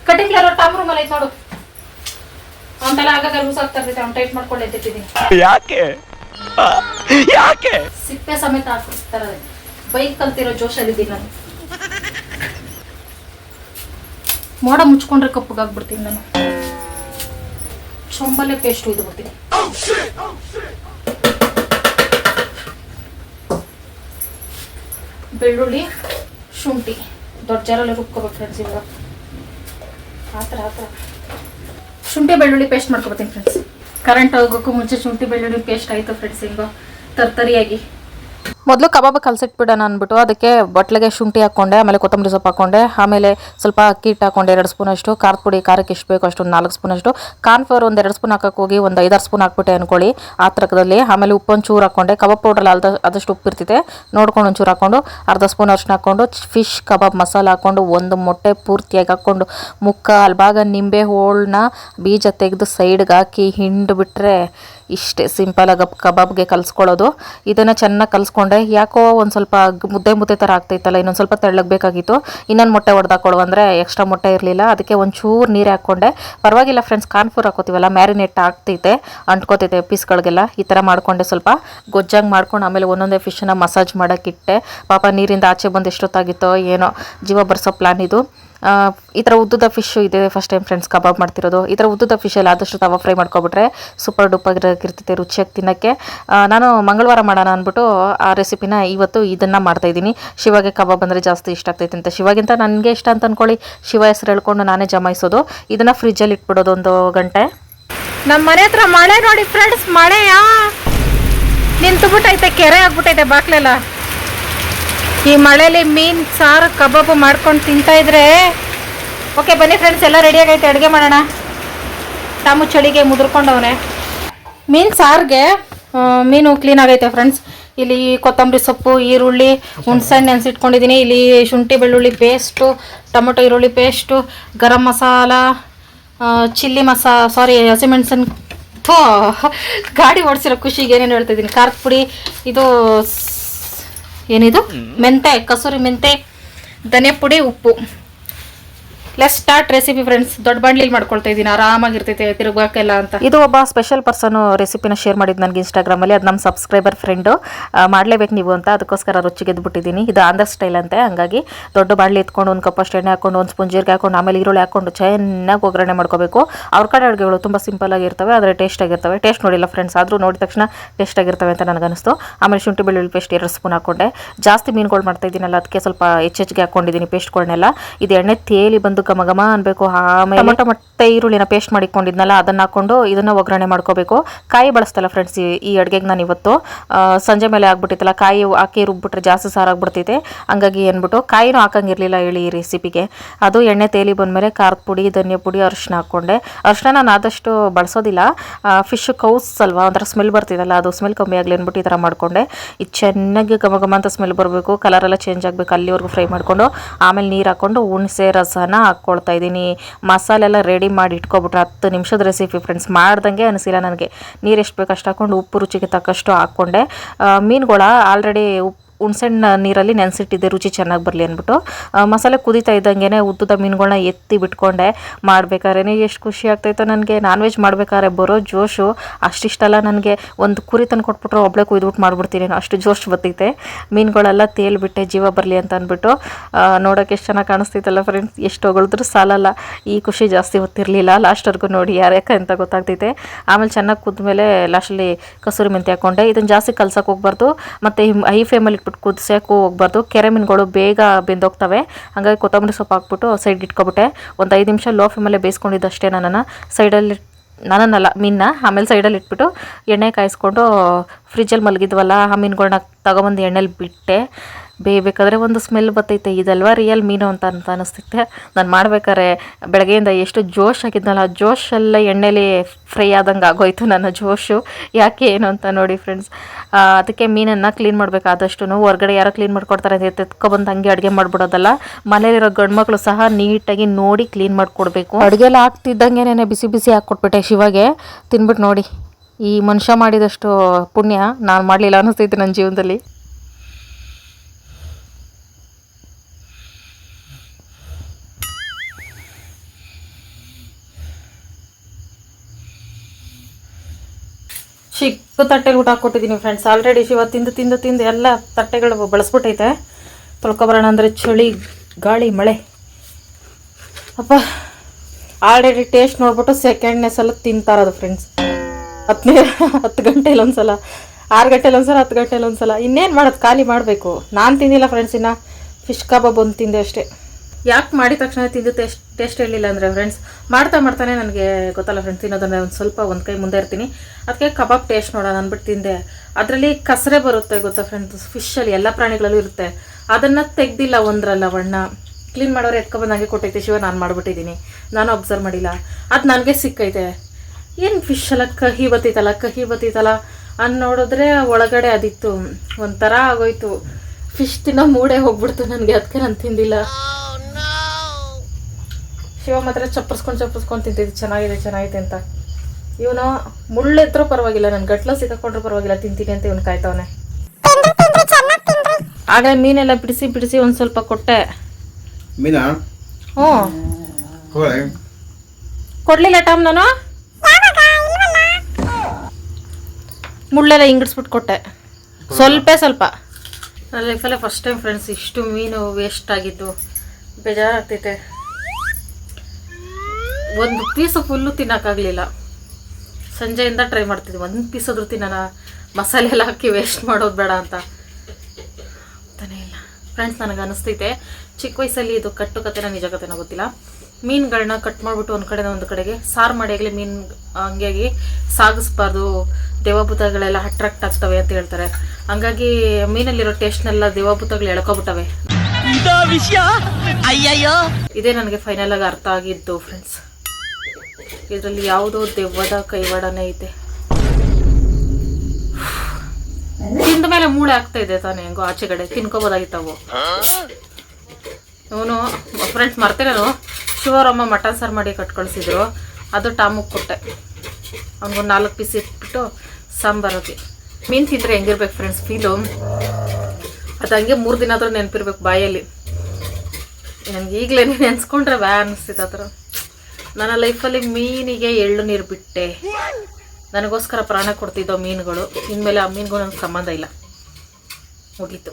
ಕಟಿಂಗ್ ಟಾಪ್ ರೂಮ್ ಐತೆ ನೋಡು. ಅವನ್ನೆಲ್ಲ ಆಗಾಗ ಲೂಸ್ ಆಗ್ತಾ ಇರ್ತೈತೆ, ಅವ್ನು ಟೈಟ್ ಮಾಡ್ಕೊಂಡು ಎತ್ತಿದ್ದೀನಿ ಯಾಕೆ? ಯಾಕೆ? ಸಿಪ್ಪೆ ಸಮೇತ ಹಾಕಿಸ್ತಾರೆ ಬೈಕ್ ಕಲ್ತಿರೋ ಜೋಶಲ್ಲಿದ್ದೀನಿ ನಾನು. ಮೋಡ ಮುಚ್ಕೊಂಡ್ರೆ ಕಪ್ಪಗಾಗ್ಬಿಡ್ತೀನಿ ನಾನು. ಚೊಂಬಲೆ ಪೇಸ್ಟ್ ಇದು ಬಿಡ್ತೀನಿ. ಬೆಳ್ಳುಳ್ಳಿ, ಶುಂಠಿ. ದೊಡ್ಡ ಜಾರಲ್ಲಿ ರುಬ್ಕೋಬೇಕು ಫ್ರೆಂಡ್ಸ್ ಇವಾಗ. ಆ ಥರ ಆ ಥರ. ಶುಂಠಿ, ಬೆಳ್ಳುಳ್ಳಿ ಪೇಸ್ಟ್ ಮಾಡ್ಕೊಬತ್ತೀನಿ ಫ್ರೆಂಡ್ಸ್ ಕರೆಂಟ್ ಹೋಗೋಕ್ಕೂ ಮುಂಚೆ ಶುಂಠಿ ಬೆಳ್ಳುಳ್ಳಿ ಪೇಸ್ಟ್ ಆಯಿತು ಫ್ರೆಂಡ್ಸ್ ಹಿಂಗೋ ತರ್ತರಿಯಾಗಿ. ಮೊದಲು ಕಬಾಬ್ ಕಲಸಿಟ್ಬಿಡೋಣ ಅಂದ್ಬಿಟ್ಟು ಅದಕ್ಕೆ ಬಟ್ಲಿಗೆ ಶುಂಠಿ ಹಾಕ್ಕೊಂಡೆ, ಆಮೇಲೆ ಕೊತ್ತಂಬರಿ ಸೊಪ್ಪು ಹಾಕ್ಕೊಂಡೆ, ಆಮೇಲೆ ಸ್ವಲ್ಪ ಅಕ್ಕಿ ಹಿಟ್ಟು ಹಾಕ್ಕೊಂಡೆ, ಎರಡು ಸ್ಪೂನ್ ಅಷ್ಟು, ಖಾರದ ಪುಡಿ, ಖಾರಕ್ಕೆ ಎಷ್ಟು ಬೇಕು ಅಷ್ಟು ನಾಲ್ಕು ಸ್ಪೂನ್ ಅಷ್ಟು ಕಾರ್ನ್ಫ್ಲವರ್ ಒಂದು ಎರಡು ಸ್ಪೂನ್ ಹಾಕಕ್ಕೆ ಹೋಗಿ ಒಂದು ಐದಾರು ಸ್ಪೂನ್ ಹಾಕ್ಬಿಟ್ಟೆ ಅನ್ಕೊಳ್ಳಿ ಆ ಥರದಲ್ಲಿ ಆಮೇಲೆ ಉಪ್ಪು ಒಂದು ಚೂರು ಹಾಕ್ಕೊಂಡೆ, ಕಬಾಬ್ ಪೌಡ್ರಲ್ಲಿ ಅಲ್ದ ಆದಷ್ಟು ಉಪ್ಪು ಇರ್ತಿದೆ ನೋಡ್ಕೊಂಡು ಒಂಚೂರು ಹಾಕ್ಕೊಂಡು, ಅರ್ಧ ಸ್ಪೂನ್ ಅಷ್ಟು ಹಾಕ್ಕೊಂಡು, ಫಿಶ್ ಕಬಾಬ್ ಮಸಾಲ ಹಾಕ್ಕೊಂಡು, ಒಂದು ಮೊಟ್ಟೆ ಪೂರ್ತಿಯಾಗಿ ಹಾಕ್ಕೊಂಡು ಮುಕ್ಕ ಭಾಗ ನಿಂಬೆ ಹೋಳನ್ನ ಬೀಜ ತೆಗೆದು ಸೈಡ್ಗೆ ಹಾಕಿ ಹಿಂಡು ಬಿಟ್ಟರೆ ಇಷ್ಟೇ ಸಿಂಪಲಾಗಿ ಕಬಾಬ್ಗೆ ಕಲಿಸ್ಕೊಳ್ಳೋದು. ಇದನ್ನು ಚೆನ್ನಾಗಿ ಕಲಿಸ್ಕೊಂಡೆ. ಯಾಕೋ ಒಂದು ಸ್ವಲ್ಪ ಮುದ್ದೆ ಮುದ್ದೆ ಥರ ಆಗ್ತೈತಲ್ಲ, ಇನ್ನೊಂದು ಸ್ವಲ್ಪ ತೆಳ್ಳಗೆ ಬೇಕಾಗಿತ್ತು ಇನ್ನೊಂದು ಮೊಟ್ಟೆ ಹೊಡೆದಾಕೊಳ್ಳು ಅಂದರೆ ಎಕ್ಸ್ಟ್ರಾ ಮೊಟ್ಟೆ ಇರಲಿಲ್ಲ. ಅದಕ್ಕೆ ಒಂಚೂರು ನೀರು ಹಾಕ್ಕೊಂಡೆ. ಪರವಾಗಿಲ್ಲ ಫ್ರೆಂಡ್ಸ್ ಕಾನ್ಫೂರ್ ಹಾಕೋತೀವಲ್ಲ ಮ್ಯಾರಿನೇಟ್ ಆಗ್ತೈತೆ, ಅಂಟ್ಕೋತೈತೆ ಪೀಸ್ಗಳಿಗೆಲ್ಲ ಈ ಥರ ಮಾಡಿಕೊಂಡೆ ಸ್ವಲ್ಪ. ಗೊಜ್ಜಾಗಿ ಮಾಡ್ಕೊಂಡು ಆಮೇಲೆ ಒಂದೊಂದೇ ಫಿಶನ್ನ ಮಸಾಜ್ ಮಾಡೋಕ್ಕಿಟ್ಟೆ ಪಾಪ ನೀರಿಂದ ಆಚೆ ಬಂದು ಎಷ್ಟೊತ್ತಾಗಿತ್ತೋ ಏನೋ. ಜೀವ ಬರ್ಸೋ ಪ್ಲ್ಯಾನ್ ಇದು. ಈ ಥರ ಉದ್ದದ ಫಿಶ್ ಇದೆ ಫಸ್ಟ್ ಟೈಮ್ ಫ್ರೆಂಡ್ಸ್ ಕಬಾಬ್ ಮಾಡ್ತಿರೋದು. ಈ ಥರ ಫಿಶ್ ಫಿಶಲ್ಲಿ ಆದಷ್ಟು ತವ ಫ್ರೈ ಮಾಡ್ಕೊಬಿಟ್ರೆ ಸೂಪರ್ ಡುಪ್ಪಾಗಿರ್ತೈತೆ ರುಚಿಯಾಗಿ ತಿನ್ನೋಕ್ಕೆ. ನಾನು ಮಂಗಳವಾರ ಮಾಡೋಣ ಅಂದ್ಬಿಟ್ಟು ಆ ರೆಸಿಪಿನ ಇವತ್ತು ಇದನ್ನು ಮಾಡ್ತಾಯಿದ್ದೀನಿ ಶಿವಾಗೆ ಕಬಾಬ್ ಅಂದರೆ ಜಾಸ್ತಿ ಇಷ್ಟ ಆಗ್ತೈತೆ ಅಂತ. ಶಿವಾಗಿಂತ ನನಗೆ ಇಷ್ಟ ಅಂತ ಅಂದ್ಕೊಳ್ಳಿ ಶಿವ ಹೆಸರು ಹೇಳ್ಕೊಂಡು ನಾನೇ ಜಮಾಯಿಸೋದು. ಇದನ್ನು ಫ್ರಿಜ್ಜಲ್ಲಿ ಇಟ್ಬಿಡೋದು ಒಂದು ಗಂಟೆ. ನಮ್ಮ ಮನೆ ಹತ್ರ ಮಳೆ ನೋಡಿ ಫ್ರೆಂಡ್ಸ್ ಮಳೆಯಾ? ನಿಂತುಬಿಟ್ಟೈತೆ, ಕೆರೆ ಆಗ್ಬಿಟ್ಟೈತೆ ಬಾಕ್ಲೆಲ್ಲ ಈ ಮಳೆಲಿ ಮೀನ್ ಸಾರು, ಕಬಾಬು ಮಾಡ್ಕೊಂಡು ತಿಂತಾ ಇದ್ರೆ, ಓಕೆ, ಬನ್ನಿ ಫ್ರೆಂಡ್ಸ್ ಎಲ್ಲ ರೆಡಿ ಆಗೈತೆ, ಅಡುಗೆ ಮಾಡೋಣ. ತಾಮು ಚಳಿಗೆ ಮುದುರ್ಕೊಂಡವನೆ. ಮೀನು ಸಾರಿಗೆ ಮೀನು ಕ್ಲೀನ್ ಆಗೈತೆ ಫ್ರೆಂಡ್ಸ್ ಇಲ್ಲಿ ಕೊತ್ತಂಬರಿ ಸೊಪ್ಪು, ಈರುಳ್ಳಿ, ಹುಣ್ಸೆಹಣ್ಣು ನೆನೆಸಿಟ್ಕೊಂಡಿದ್ದೀನಿ. ಇಲ್ಲಿ ಶುಂಠಿ, ಬೆಳ್ಳುಳ್ಳಿ ಪೇಸ್ಟು ಟೊಮೊಟೊ, ಈರುಳ್ಳಿ ಪೇಸ್ಟು ಗರಂ ಮಸಾಲ ಚಿಲ್ಲಿ ಮಸಾ ಸಾರಿ ಹಸಿಮೆಣ್ಸಿನ. ಥೋ, ಗಾಡಿ ಓಡಿಸಿರೋ ಖುಷಿಗೆ ಏನೇನು ಹೇಳ್ತಾ ಇದ್ದೀನಿ. ಖಾರದ ಪುಡಿ, ಇದು ಏನಿದು? ಮೆಂತೆ ಕಸೂರಿ ಮೆಂತೆ ಧನಿಯಾ ಪುಡಿ ಉಪ್ಪು. ಲೆಸ್ ಸ್ಟಾರ್ಟ್ ರೆಸಿಪಿ ಫ್ರೆಂಡ್ಸ್ ದೊಡ್ಡ ಬಂಡ್ಲಿ ಮಾಡ್ಕೊಳ್ತಾ ಇದ್ದೀನಿ ಆರಾಮಾಗಿರ್ತೈತೆ ತಿರುಗಾಕೆಲ್ಲ ಅಂತ. ಇದು ಒಬ್ಬ ಸ್ಪೆಷಲ್ ಪರ್ಸನ್ ರೆಸಿಪಿನ ಶೇರ್ ಮಾಡಿದ್ ನನಗೆ ಇನ್ಸ್ಟಾಗ್ರಾಮಲ್ಲಿ ಅದು ನಮ್ಮ ಸಬ್ಸ್ಕ್ರೈಬರ್ ಫ್ರೆಂಡ್ ಮಾಡ್ಲೇಬೇಕು ನೀವು ಅಂತ. ಅದಕ್ಕೋಸ್ಕರ ರುಚಿ ಗೆದ್ದುಬಿಟ್ಟಿದ್ದೀನಿ ಇದು ಆಂಧ್ರ ಸ್ಟೈಲ್ ಅಂತೆ. ಹಂಗಾಗಿ ದೊಡ್ಡ ಬಾಣಲಿ ಎತ್ಕೊಂಡು ಒಂದು ಕಪ್ಪಷ್ಟು ಎಣ್ಣೆ ಹಾಕೊಂಡು, ಒಂದು ಸ್ಪೂನ್ ಜೀರಿಗೆ ಹಾಕೊಂಡು, ಆಮೇಲೆ ಈರುಳ್ಳಿ ಹಾಕೊಂಡು ಚೆನ್ನಾಗಿ ಒಗ್ಗರಣೆ ಮಾಡ್ಕೋಬೇಕು. ಅವ್ರ ಕಡೆ ಅಡುಗೆಗಳು ತುಂಬ ಸಿಂಪಲ್ ಆಗಿರ್ತವೆ, ಆದರೆ ಟೇಸ್ಟ್ ಆಗಿರ್ತವೆ. ಟೇಸ್ಟ್ ನೋಡಿಲ್ಲ ಫ್ರೆಂಡ್ಸ್ ಆದರೂ ನೋಡಿದ ತಕ್ಷಣ ಟೇಸ್ಟ್ ಆಗಿರ್ತವೆ ಅಂತ ನನಗನ್ನಿಸ್ತು. ಆಮೇಲೆ ಶುಂಠಿ, ಬೆಳ್ಳುಳ್ಳಿ ಪೇಸ್ಟ್ ಎರಡು ಸ್ಪೂನ್ ಹಾಕೊಂಡೆ. ಜಾಸ್ತಿ ಮೀನುಗಳು ಮಾಡ್ತಾ ಇದ್ದೀನಲ್ಲ ಅದಕ್ಕೆ ಸ್ವಲ್ಪ ಹೆಚ್ಚೆಚ್ಚಿಗೆ ಹಾಕೊಂಡಿದ್ದೀನಿ ಪೇಸ್ಟ್ಗಳನ್ನೆಲ್ಲ ಇದು ಎಣ್ಣೆ ತೇಲಿ ಬಂದು ಘಮ ಘಮ ಅನ್ಬೇಕು ಆಮೇಲೆ ಟೊಮೊಟೊ ಮೊಟ್ಟೆ ಈರುಳ್ಳಿನ ಪೇಸ್ಟ್ ಮಾಡಿಕೊಂಡಿದ್ನಲ್ಲ, ಅದನ್ನ ಹಾಕೊಂಡು ಇದನ್ನ ಒಗ್ಗರಣೆ ಮಾಡ್ಕೋಬೇಕು. ಕಾಯಿ ಬಳಸ್ತಲ್ಲ ಫ್ರೆಂಡ್ಸ್ ಈ ಅಡುಗೆಗೆ ನಾನು ಇವತ್ತು. ಸಂಜೆ ಮೇಲೆ ಆಗ್ಬಿಟ್ಟಿತ್ತಲ್ಲ, ಕಾಯಿ ಹಾಕಿ ರುಬ್ಬಿಟ್ರೆ ಜಾಸ್ತಿ ಸಾರು ಆಗ್ಬಿಡ್ತೈತೆ ಹಂಗಾಗಿ ಅಂದ್ಬಿಟ್ಟು ಕಾಯಿನೂ ಹಾಕಂಗಿರ್ಲಿಲ್ಲ ಹೇಳಿ ಈ ರೆಸಿಪಿಗೆ ಅದು ಎಣ್ಣೆ ತೇಲಿ ಬಂದಮೇಲೆ ಖಾರದ ಪುಡಿ, ಧನಿಯಾ ಪುಡಿ, ಅರಿಶಿನ ಹಾಕೊಂಡೆ ಅರಿಶಿನ ನಾನು ಆದಷ್ಟು ಬಳಸೋದಿಲ್ಲ. ಫಿಶ್ ಕೌಸ್ ಅಲ್ವಾ, ಒಂಥರ ಸ್ಮೆಲ್ ಬರ್ತಿದಲ್ಲ ಅದು ಸ್ಮೆಲ್ ಕಮ್ಮಿ ಆಗಲಿ ಅಂದ್ಬಿಟ್ಟು ಈ ಥರ ಮಾಡ್ಕೊಂಡೆ. ಇದು ಚೆನ್ನಾಗಿ ಘಮ ಘಮ ಅಂತ ಸ್ಮೆಲ್ ಬರಬೇಕು ಕಲರ್ ಎಲ್ಲ ಚೇಂಜ್ ಆಗಬೇಕು, ಅಲ್ಲಿವರೆಗೂ ಫ್ರೈ ಮಾಡಿಕೊಂಡು, ಆಮೇಲೆ ನೀರು ಹಾಕ್ಕೊಂಡು ಹುಣಸೆ, ರಸನ ಹಾಕ್ಕೊಳ್ತಾ ಇದ್ದೀನಿ. ಮಸಾಲೆ ಎಲ್ಲ ರೆಡಿ ಮಾಡಿ ಇಟ್ಕೊಬಿಟ್ರೆ ಹತ್ತು ನಿಮಿಷದ ರೆಸಿಪಿ ಫ್ರೆಂಡ್ಸ್ ಮಾಡ್ದಂಗೆ ಅನಿಸಿಲ್ಲ ನನಗೆ. ನೀರು ಎಷ್ಟು ಬೇಕು ಅಷ್ಟು ಹಾಕ್ಕೊಂಡು ಉಪ್ಪು ರುಚಿಗೆ ತಕ್ಕಷ್ಟು ಹಾಕ್ಕೊಂಡೆ. ಮೀನುಗಳ ಆಲ್ರೆಡಿ ಉಪ್ಪು ಹುಣ್ಸೆಹಣ್ಣು ನೀರಲ್ಲಿ ನೆನೆಸಿಟ್ಟಿದ್ದೆ, ರುಚಿ ಚೆನ್ನಾಗಿ ಬರಲಿ ಅಂದ್ಬಿಟ್ಟು. ಮಸಾಲೆ ಕುದೀತಾ ಇದ್ದಂಗೆ ಉದ್ದದ ಮೀನುಗಳನ್ನ ಎತ್ತಿ ಬಿಟ್ಕೊಂಡೆ. ಮಾಡ್ಬೇಕಾದ್ರೆ ಎಷ್ಟು ಖುಷಿ ಆಗ್ತಾಯಿತ್ತು ನನಗೆ. ನಾನ್ ವೆಜ್ ಮಾಡ್ಬೇಕಾದ್ರೆ ಬರೋ ಜೋಶು ಅಷ್ಟಿಷ್ಟಲ್ಲ ನನಗೆ. ಒಂದು ಕುರಿ ತಂದು ಕೊಟ್ಬಿಟ್ರೆ ಒಬ್ಳೆ ಕುಯ್ದುಬಿಟ್ಟು ಮಾಡ್ಬಿಡ್ತೀನಿ. ಅಷ್ಟು ಜೋಶ್ ಬರ್ತೈತೆ ಮೀನುಗಳೆಲ್ಲ ತೇಲ್ಬಿಟ್ಟೆ, ಜೀವ ಬರಲಿ ಅಂತ ಅಂದ್ಬಿಟ್ಟು. ನೋಡೋಕೆ ಎಷ್ಟು ಚೆನ್ನಾಗಿ ಕಾಣಿಸ್ತೈತಲ್ಲ ಫ್ರೆಂಡ್ಸ್. ಎಷ್ಟು ಹೊಗಳಿದ್ರು ಸಾಲಲ್ಲ. ಈ ಖುಷಿ ಜಾಸ್ತಿ ಹೊತ್ತಿರಲಿಲ್ಲ. ಲಾಸ್ಟ್ವರೆಗೂ ನೋಡಿ ಯಾರು ಯಾಕೆ ಅಂತ ಗೊತ್ತಾಗ್ತೈತೆ. ಆಮೇಲೆ ಚೆನ್ನಾಗಿ ಕುದ್ಮೇಲೆ ಲಾಸ್ಟಲ್ಲಿ ಕಸೂರಿ ಮೆಂತೆ ಹಾಕ್ಕೊಂಡೆ ಇದನ್ನು ಜಾಸ್ತಿ ಕಲ್ಸಕ್ಕೆ ಹೋಗ್ಬಾರ್ದು. ಮತ್ತು ಹೈ ಫ್ಲೇಮಲ್ಲಿ ಇಟ್ಬಿಟ್ಟು ಕುದಿಸೋಕ್ಕೂ ಹೋಗ್ಬಾರ್ದು. ಕೆರೆ ಮೀನುಗಳು ಬೇಗ ಬೆಂದೋಗ್ತವೆ. ಹಾಗಾಗಿ ಕೊತ್ತಂಬರಿ ಸೊಪ್ಪು ಹಾಕ್ಬಿಟ್ಟು ಸೈಡ್ ಇಟ್ಕೊಬಿಟ್ಟೆ. ಒಂದು ಐದು ನಿಮಿಷ ಲೋ ಫ್ಲೇಮಲ್ಲೇ ಬೇಯಿಸ್ಕೊಂಡಿದ್ದಷ್ಟೇ ನನ್ನನ್ನು. ಸೈಡಲ್ಲಿ ನಾನನ್ನಲ್ಲ ಮೀನನ್ನ. ಆಮೇಲೆ ಸೈಡಲ್ಲಿ ಇಟ್ಬಿಟ್ಟು ಎಣ್ಣೆ ಕಾಯಿಸ್ಕೊಂಡು, ಫ್ರಿಜ್ಜಲ್ಲಿ ಮಲಗಿದ್ವಲ್ಲ, ಆ ಮೀನುಗಳನ್ನ ತಗೊಬಂದು ಎಣ್ಣೆಲಿ ಬಿಟ್ಟೆ. ಬೇಯಬೇಕಾದ್ರೆ ಒಂದು ಸ್ಮೆಲ್ ಬರ್ತೈತೆ ಇದಲ್ವಾ ರಿಯಲ್ ಮೀನು ಅಂತ ಅಂತ ಅನಿಸ್ತೈತೆ ನಾನು ಮಾಡ್ಬೇಕಾದ್ರೆ ಬೆಳಗ್ಗೆಯಿಂದ ಎಷ್ಟು ಜೋಶ್ ಆಗಿದ್ನಲ್ಲ, ಆ ಜೋಶೆಲ್ಲ ಎಣ್ಣೆಲಿ ಫ್ರೈ ಆದಂಗೆ ಆಗೋಯ್ತು ನನ್ನ ಜೋಶು. ಯಾಕೆ ಏನು ಅಂತ ನೋಡಿ ಫ್ರೆಂಡ್ಸ್ ಅದಕ್ಕೆ ಮೀನನ್ನು ಕ್ಲೀನ್ ಮಾಡಬೇಕು. ಆದಷ್ಟು ಹೊರ್ಗಡೆ ಯಾರೋ ಕ್ಲೀನ್ ಮಾಡ್ಕೊಡ್ತಾರೆ ಅಂತ ಎತ್ಕೊಬಂದು ಹಂಗೆ ಅಡುಗೆ ಮಾಡ್ಬಿಡೋದಲ್ಲ. ಮನೇಲಿರೋ ಗಂಡ್ಮಕ್ಳು ಸಹ ನೀಟಾಗಿ ನೋಡಿ ಕ್ಲೀನ್ ಮಾಡಿಕೊಡ್ಬೇಕು. ಅಡುಗೆಲ್ಲ ಆಗ್ತಿದ್ದಂಗೆ ಬಿಸಿ ಬಿಸಿ ಹಾಕ್ಕೊಟ್ಬಿಟ್ಟೆ ಶಿವಾಗೆ. ತಿನ್ಬಿಟ್ಟು ನೋಡಿ. ಈ ಮನುಷ್ಯ ಮಾಡಿದಷ್ಟು ಪುಣ್ಯ. ನಾನು ಮಾಡಲಿಲ್ಲ ಅನ್ನಿಸ್ತೈತೆ ನನ್ನ ಜೀವನದಲ್ಲಿ. ಚಿಕ್ಕ ತಟ್ಟೆಗೆ ಊಟ ಹಾಕ್ಕೊಟ್ಟಿದ್ದೀನಿ ಫ್ರೆಂಡ್ಸ್ ಆಲ್ರೆಡಿ ಶಿವ ತಿಂದು ತಿಂದು ತಿಂದು ಎಲ್ಲ ತಟ್ಟೆಗಳು ಬಳಸ್ಬಿಟ್ಟೈತೆ. ತೊಳ್ಕೊಬರೋಣ ಅಂದರೆ ಚಳಿ, ಗಾಳಿ, ಮಳೆ. ಅಪ್ಪ ಆಲ್ರೆಡಿ ಟೇಸ್ಟ್ ನೋಡ್ಬಿಟ್ಟು ಸೆಕೆಂಡ್ನೇ ಸಲ ತಿಂತಾರದು ಫ್ರೆಂಡ್ಸ್ ಹತ್ತನೇ ಹತ್ತು ಗಂಟೆಲಿ ಒಂದ್ಸಲ, ಆರು ಗಂಟೆಲಿ ಒಂದ್ಸಲ, ಹತ್ತು ಗಂಟೆಲಿ ಒಂದ್ಸಲ. ಇನ್ನೇನು ಮಾಡೋದು? ಖಾಲಿ ಮಾಡಬೇಕು. ನಾನು ತಿಂದಿಲ್ಲ ಫ್ರೆಂಡ್ಸ್ ಇನ್ನು. ಫಿಶ್ ಕಬಾಬ್ ಒಂದು ತಿಂದೆ ಅಷ್ಟೇ. ಯಾಕೆ ಮಾಡಿದ ತಕ್ಷಣ ತಿಂದು ಟೇಸ್ಟ್ ಟೇಸ್ಟ್ ಹೇಳಿಲ್ಲ ಅಂದರೆ ಫ್ರೆಂಡ್ಸ್ ಮಾಡ್ತಾ ಮಾಡ್ತಾನೆ ನನಗೆ ಗೊತ್ತಲ್ಲ ಫ್ರೆಂಡ್ಸ್ ತಿನ್ನೋದನ್ನ ಒಂದು ಸ್ವಲ್ಪ ಒಂದು ಕೈ ಮುಂದೆ ಇರ್ತೀನಿ. ಅದಕ್ಕೆ ಕಬಾಬ್ ಟೇಸ್ಟ್ ನೋಡೋಣ ಅಂದ್ಬಿಟ್ಟು ತಿಂದೆ. ಅದರಲ್ಲಿ ಕಸರೆ ಬರುತ್ತೆ ಗೊತ್ತಾ ಫ್ರೆಂಡ್ಸ್ ಫಿಶಲ್ಲಿ ಎಲ್ಲ ಪ್ರಾಣಿಗಳಲ್ಲೂ ಇರುತ್ತೆ. ಅದನ್ನು ತೆಗ್ದಿಲ್ಲ ಒಂದರಲ್ಲ ಬಣ್ಣ. ಕ್ಲೀನ್ ಮಾಡೋರು ಎತ್ಕೊಬಂದು ಹಾಗೆ ಕೊಟ್ಟೈತೆ ಶಿವ, ನಾನು ಮಾಡಿಬಿಟ್ಟಿದ್ದೀನಿ ನಾನು ಅಬ್ಸರ್ವ್ ಮಾಡಿಲ್ಲ. ಅದು ನನಗೆ ಸಿಕ್ಕೈತೆ. ಏನು ಫಿಶ್ ಎಲ್ಲ ಕಹಿ ಬತ್ತಿತ್ತಲ್ಲ, ಕಹಿ ಬತ್ತೈತಲ್ಲ ಅನ್ ನೋಡಿದ್ರೆ ಒಳಗಡೆ ಅದಿತ್ತು. ಒಂಥರ ಆಗೋಯ್ತು. ಫಿಶ್ ತಿನ್ನೋ ಮೂಡೇ ಹೋಗ್ಬಿಡ್ತು ನನಗೆ ಅದಕ್ಕೆ ನಾನು ತಿಂದಿಲ್ಲ. ಶಿವ ಮಾತ್ರ ಚಪ್ಪರ್ಸ್ಕೊಂಡು ಚಪ್ಪರ್ಸ್ಕೊಂಡು ತಿಂತಿದ್ದು. ಚೆನ್ನಾಗಿದೆ ಚೆನ್ನಾಗಿದೆ ಅಂತ. ಇವನು ಮುಳ್ಳೆದ್ರೂ ಪರವಾಗಿಲ್ಲ ನನ್ನ ಗಟ್ಲ ಸಿಕ್ಕಾಕೊಂಡ್ರೂ ಪರವಾಗಿಲ್ಲ ತಿಂತೀನಿ ಅಂತ ಇವನು ಕಾಯ್ತವನೆ. ಆಗಲೇ ಮೀನೆಲ್ಲ ಬಿಡಿಸಿ ಬಿಡಿಸಿ ಒಂದು ಸ್ವಲ್ಪ ಕೊಟ್ಟೆ. ಮೀನಾ? ಹ್ಞೂ. ಕೊಡ್ಲಿಲ್ಲ ಟಾಮ್ ನಾನು? ಯಾವಾಗ ಇಲ್ವಲ್ಲ ಮುಳ್ಳೆಲ್ಲ ಹಿಂಗಿಡ್ಸ್ಬಿಟ್ಟು ಕೊಟ್ಟೆ. ಸ್ವಲ್ಪ ಸ್ವಲ್ಪ. ನನ್ನ ಲೈಫಲ್ಲೇ ಫಸ್ಟ್ ಟೈಮ್ ಫ್ರೆಂಡ್ಸ್ ಇಷ್ಟು ಮೀನು ವೇಸ್ಟ್ ಆಗಿತ್ತು ಬೇಜಾರಾಗ್ತೈತೆ. ಒಂದು ಪೀಸು ಫುಲ್ಲು ತಿನ್ನೋಕ್ಕಾಗಲಿಲ್ಲ. ಸಂಜೆಯಿಂದ ಟ್ರೈ ಮಾಡ್ತಿದ್ವಿ. ಒಂದು ಪೀಸ್ ಆದರೂ ತಿನ್ನೋಣ. ಮಸಾಲೆ ಎಲ್ಲ ಹಾಕಿ ವೇಸ್ಟ್ ಮಾಡೋದು ಬೇಡ ಅಂತ. ಅಂತಾನೆ ಇಲ್ಲ. ಫ್ರೆಂಡ್ಸ್ ನನಗೆ ಅನಿಸ್ತೈತೆ ಚಿಕ್ಕ ವಯಸ್ಸಲ್ಲಿ ಇದು ಕಟ್ಟು ಕತೆನ ನಿಜ ಕತೆನೋ ಗೊತ್ತಿಲ್ಲ. ಮೀನುಗಳನ್ನ ಕಟ್ ಮಾಡಿಬಿಟ್ಟು ಒಂದು ಕಡೆಯಿಂದ ಒಂದು ಕಡೆಗೆ ಸಾರು ಮಾಡಿ ಆಗಲಿ ಮೀನು ಹಂಗಾಗಿ ಸಾಗಿಸ್ಬಾರ್ದು ದೇವಭೂತಗಳೆಲ್ಲ ಅಟ್ರಾಕ್ಟ್ ಆಗ್ತವೆ ಅಂತ ಹೇಳ್ತಾರೆ. ಹಂಗಾಗಿ ಮೀನಲ್ಲಿರೋ ಟೇಸ್ಟ್ನೆಲ್ಲ ದೇವಭೂತಗಳು ಎಳ್ಕೊಬಿಟ್ಟವೆ. ಇದ ವಿಷಯ? ಅಯ್ಯಯ್ಯೋ! ಇದೇ ನನಗೆ ಫೈನಲ್ ಆಗಿ ಅರ್ಥ ಆಗಿದ್ದು ಫ್ರೆಂಡ್ಸ್ ಇದರಲ್ಲಿ ಯಾವುದೋ ದೆವ್ವದ ಕೈವಾಡನೇ ಐತೆ. ತಿಂದ ಮೇಲೆ ಮೂಳೆ ಆಗ್ತಾ ಇದೆ ತಾನೆ, ಹೆಂಗೋ ಆಚೆಗಡೆ ತಿನ್ಕೋಬೋದಾಗಿತ್ತವು ಇವನು ಫ್ರೆಂಡ್ಸ್ ಮರ್ತಿರೋನು ಶಿವರಮ್ಮ ಮಟನ್ ಸಾರು ಮಾಡಿ ಕಟ್ಕೊಳ್ಸಿದ್ರು, ಅದು ಟಾಮುಗೆ ಕೊಟ್ಟೆ. ಅವ್ನಿಗೊಂದು ನಾಲ್ಕು ಪೀಸ್ ಇಟ್ಬಿಟ್ಟು ಸಾಂಬಾರಿಗೆ ಮೀನು ತಿಂದರೆ ಹೆಂಗಿರ್ಬೇಕು ಫ್ರೆಂಡ್ಸ್ ಫೀಲು ಅದು ಹಂಗೆ ಮೂರು ದಿನ ಆದರೂ ನೆನಪಿರ್ಬೇಕು ಬಾಯಲ್ಲಿ. ನನಗೆ ಈಗಲೇ ನೆನೆಸ್ಕೊಂಡ್ರೆ ಬ್ಯಾ ಅನ್ನಿಸ್ತಿತ್ತು ಆ ಥರ. ನನ್ನ ಲೈಫಲ್ಲಿ ಮೀನಿಗೆ ಎಳ್ಳು ನೀರು ಬಿಟ್ಟೆ. ನನಗೋಸ್ಕರ ಪ್ರಾಣ ಕೊಡ್ತಿದ್ದೋ ಮೀನುಗಳು, ಇನ್ಮೇಲೆ ಆ ಮೀನುಗಳು ನನಗೆ ಸಂಬಂಧ ಇಲ್ಲ. ಮುಗೀತು.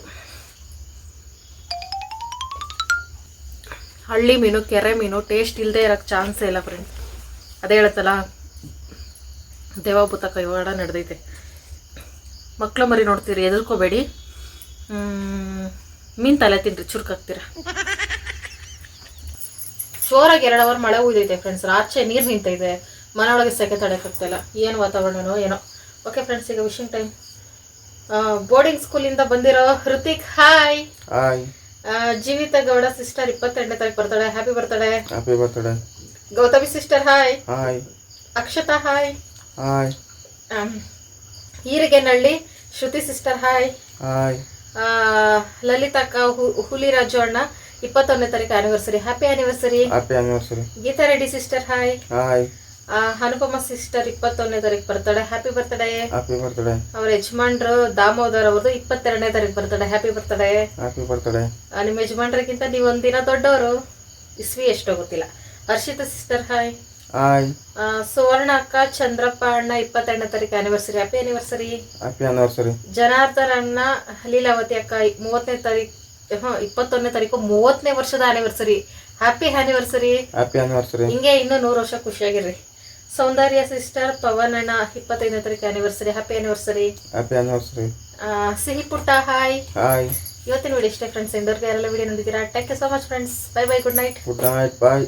ಹಳ್ಳಿ ಮೀನು, ಕೆರೆ ಮೀನು ಟೇಸ್ಟ್ ಇಲ್ಲದೆ ಇರೋಕ್ಕೆ ಚಾನ್ಸೇ ಇಲ್ಲ ಫ್ರೆಂಡ್ಸ್ ಅದೇ ಹೇಳುತ್ತಲ್ಲ ದೇವಭೂತ ಕೈವಾಡ ನಡೆದೈತೆ. ಮಕ್ಕಳು ಮರಿ ನೋಡ್ತೀರಿ ಎದುರ್ಕೋಬೇಡಿ ಮೀನು ತಲೆ ತಿನ್ರಿ, ಚುರುಕಾಗ್ತೀರ? ಜೋರಾಗಿ ಎರಡು ಅವರ್ ಮಳೆ ಉಯ್ದೈತೆ ಫ್ರೆಂಡ್ಸ್ ಆಚೆ ನೀರು ನಿಂತೈತೆ. ಮನೆಯೊಳಗೆ ಸೆಕೆ ತಡೆಯಕ್ಕಾಗ್ತಾಯಿಲ್ಲ ಏನು ವಾತಾವರಣನೋ ಏನೋ. ಓಕೆ ಫ್ರೆಂಡ್ಸ್ ಈಗ ವಿಶಿಂಗ್ ಟೈಮ್ ಬೋರ್ಡಿಂಗ್ ಸ್ಕೂಲಿಂದ ಬಂದಿರೋ ಹೃತಿಕ್ ಹಾಯ್ ಹಾಯ್ ಜೀವಿತ ಗೌಡ ಸಿಸ್ಟರ್ ಇಪ್ಪತ್ತೆರಡನೇ ತಾರೀಕು ಬರ್ತಾಳೆ ಹ್ಯಾಪಿ ಬರ್ತಾಳೆ ಹ್ಯಾಪಿ ಬರ್ತಾಳೆ Gautami sister hi hi Akshata hi hi Iriganahalli Shruti sister hi hi ಲಲಿತಕ್ಕ ಹು- ಹುಲಿರಾಜು ಅಣ್ಣ. ಇಪ್ಪತ್ತೊಂದನೇ ತಾರೀಕು anniversary happy anniversary happy anniversary Geetha Reddy sister hi hi Anupama sister ಇಪ್ಪತ್ತೊಂದನೇ ತಾರೀಕು birthday happy birthday happy birthday ಅವ್ರ ಯಜಮಾನ್ರು ದಾಮೋದರ್ ಅವ್ರದ್ದು ಇಪ್ಪತ್ತೆರಡನೇ ತಾರೀಕು birthday happy birthday happy birthday ನಿಮ್ಮ ಯಜಮಾನ್ರಿಗಿಂತ ನೀವು ಒಂದಿನ ದೊಡ್ಡವರು. ಇಸ್ವಿ ಎಷ್ಟೋ ಗೊತ್ತಿಲ್ಲ. Harshitha sister hi hi Suvarna ಅಕ್ಕ ಚಂದ್ರಪ್ಪ ಅಣ್ಣ ಇಪ್ಪತ್ತೆರಡನೇ ತಾರೀಕು anniversary happy anniversary happy anniversary Janardhan ಅಣ್ಣ ಲೀಲಾವತಿ ಅಕ್ಕ ಮೂವತ್ತನೇ ತಾರೀಕು ಇಪ್ಪತ್ತೊಂದನೇ ತಾರೀಕು ಮೂವತ್ತನೇ ವರ್ಷದ anniversary happy anniversary happy anniversary ಹಿಂಗೆ ಇನ್ನೂ ನೂರು ವರ್ಷ ಖುಷಿಯಾಗಿರ್ರಿ. ಸೌಂದರ್ಯ ಸಿಸ್ಟರ್ ಪವನ್ ಅಣ್ಣ ಇಪ್ಪತ್ತೈದನೇ ತಾರೀಕು anniversary happy anniversary happy anniversary ಸಿಹಿ ಪುಟ್ಟ ಹಾಯ್ ಹಾಯ್ ಇವತ್ತಿನ ವಿಡಿಯೋ ಇಷ್ಟೇ ಫ್ರೆಂಡ್ಸ್ ಇಂದವ್ರಿಗೆ ಯಾರೆಲ್ಲ ವಿಡಿಯೋ ನೋಡಿದ್ದೀರಾ? Take so much friends bye bye good night good night bye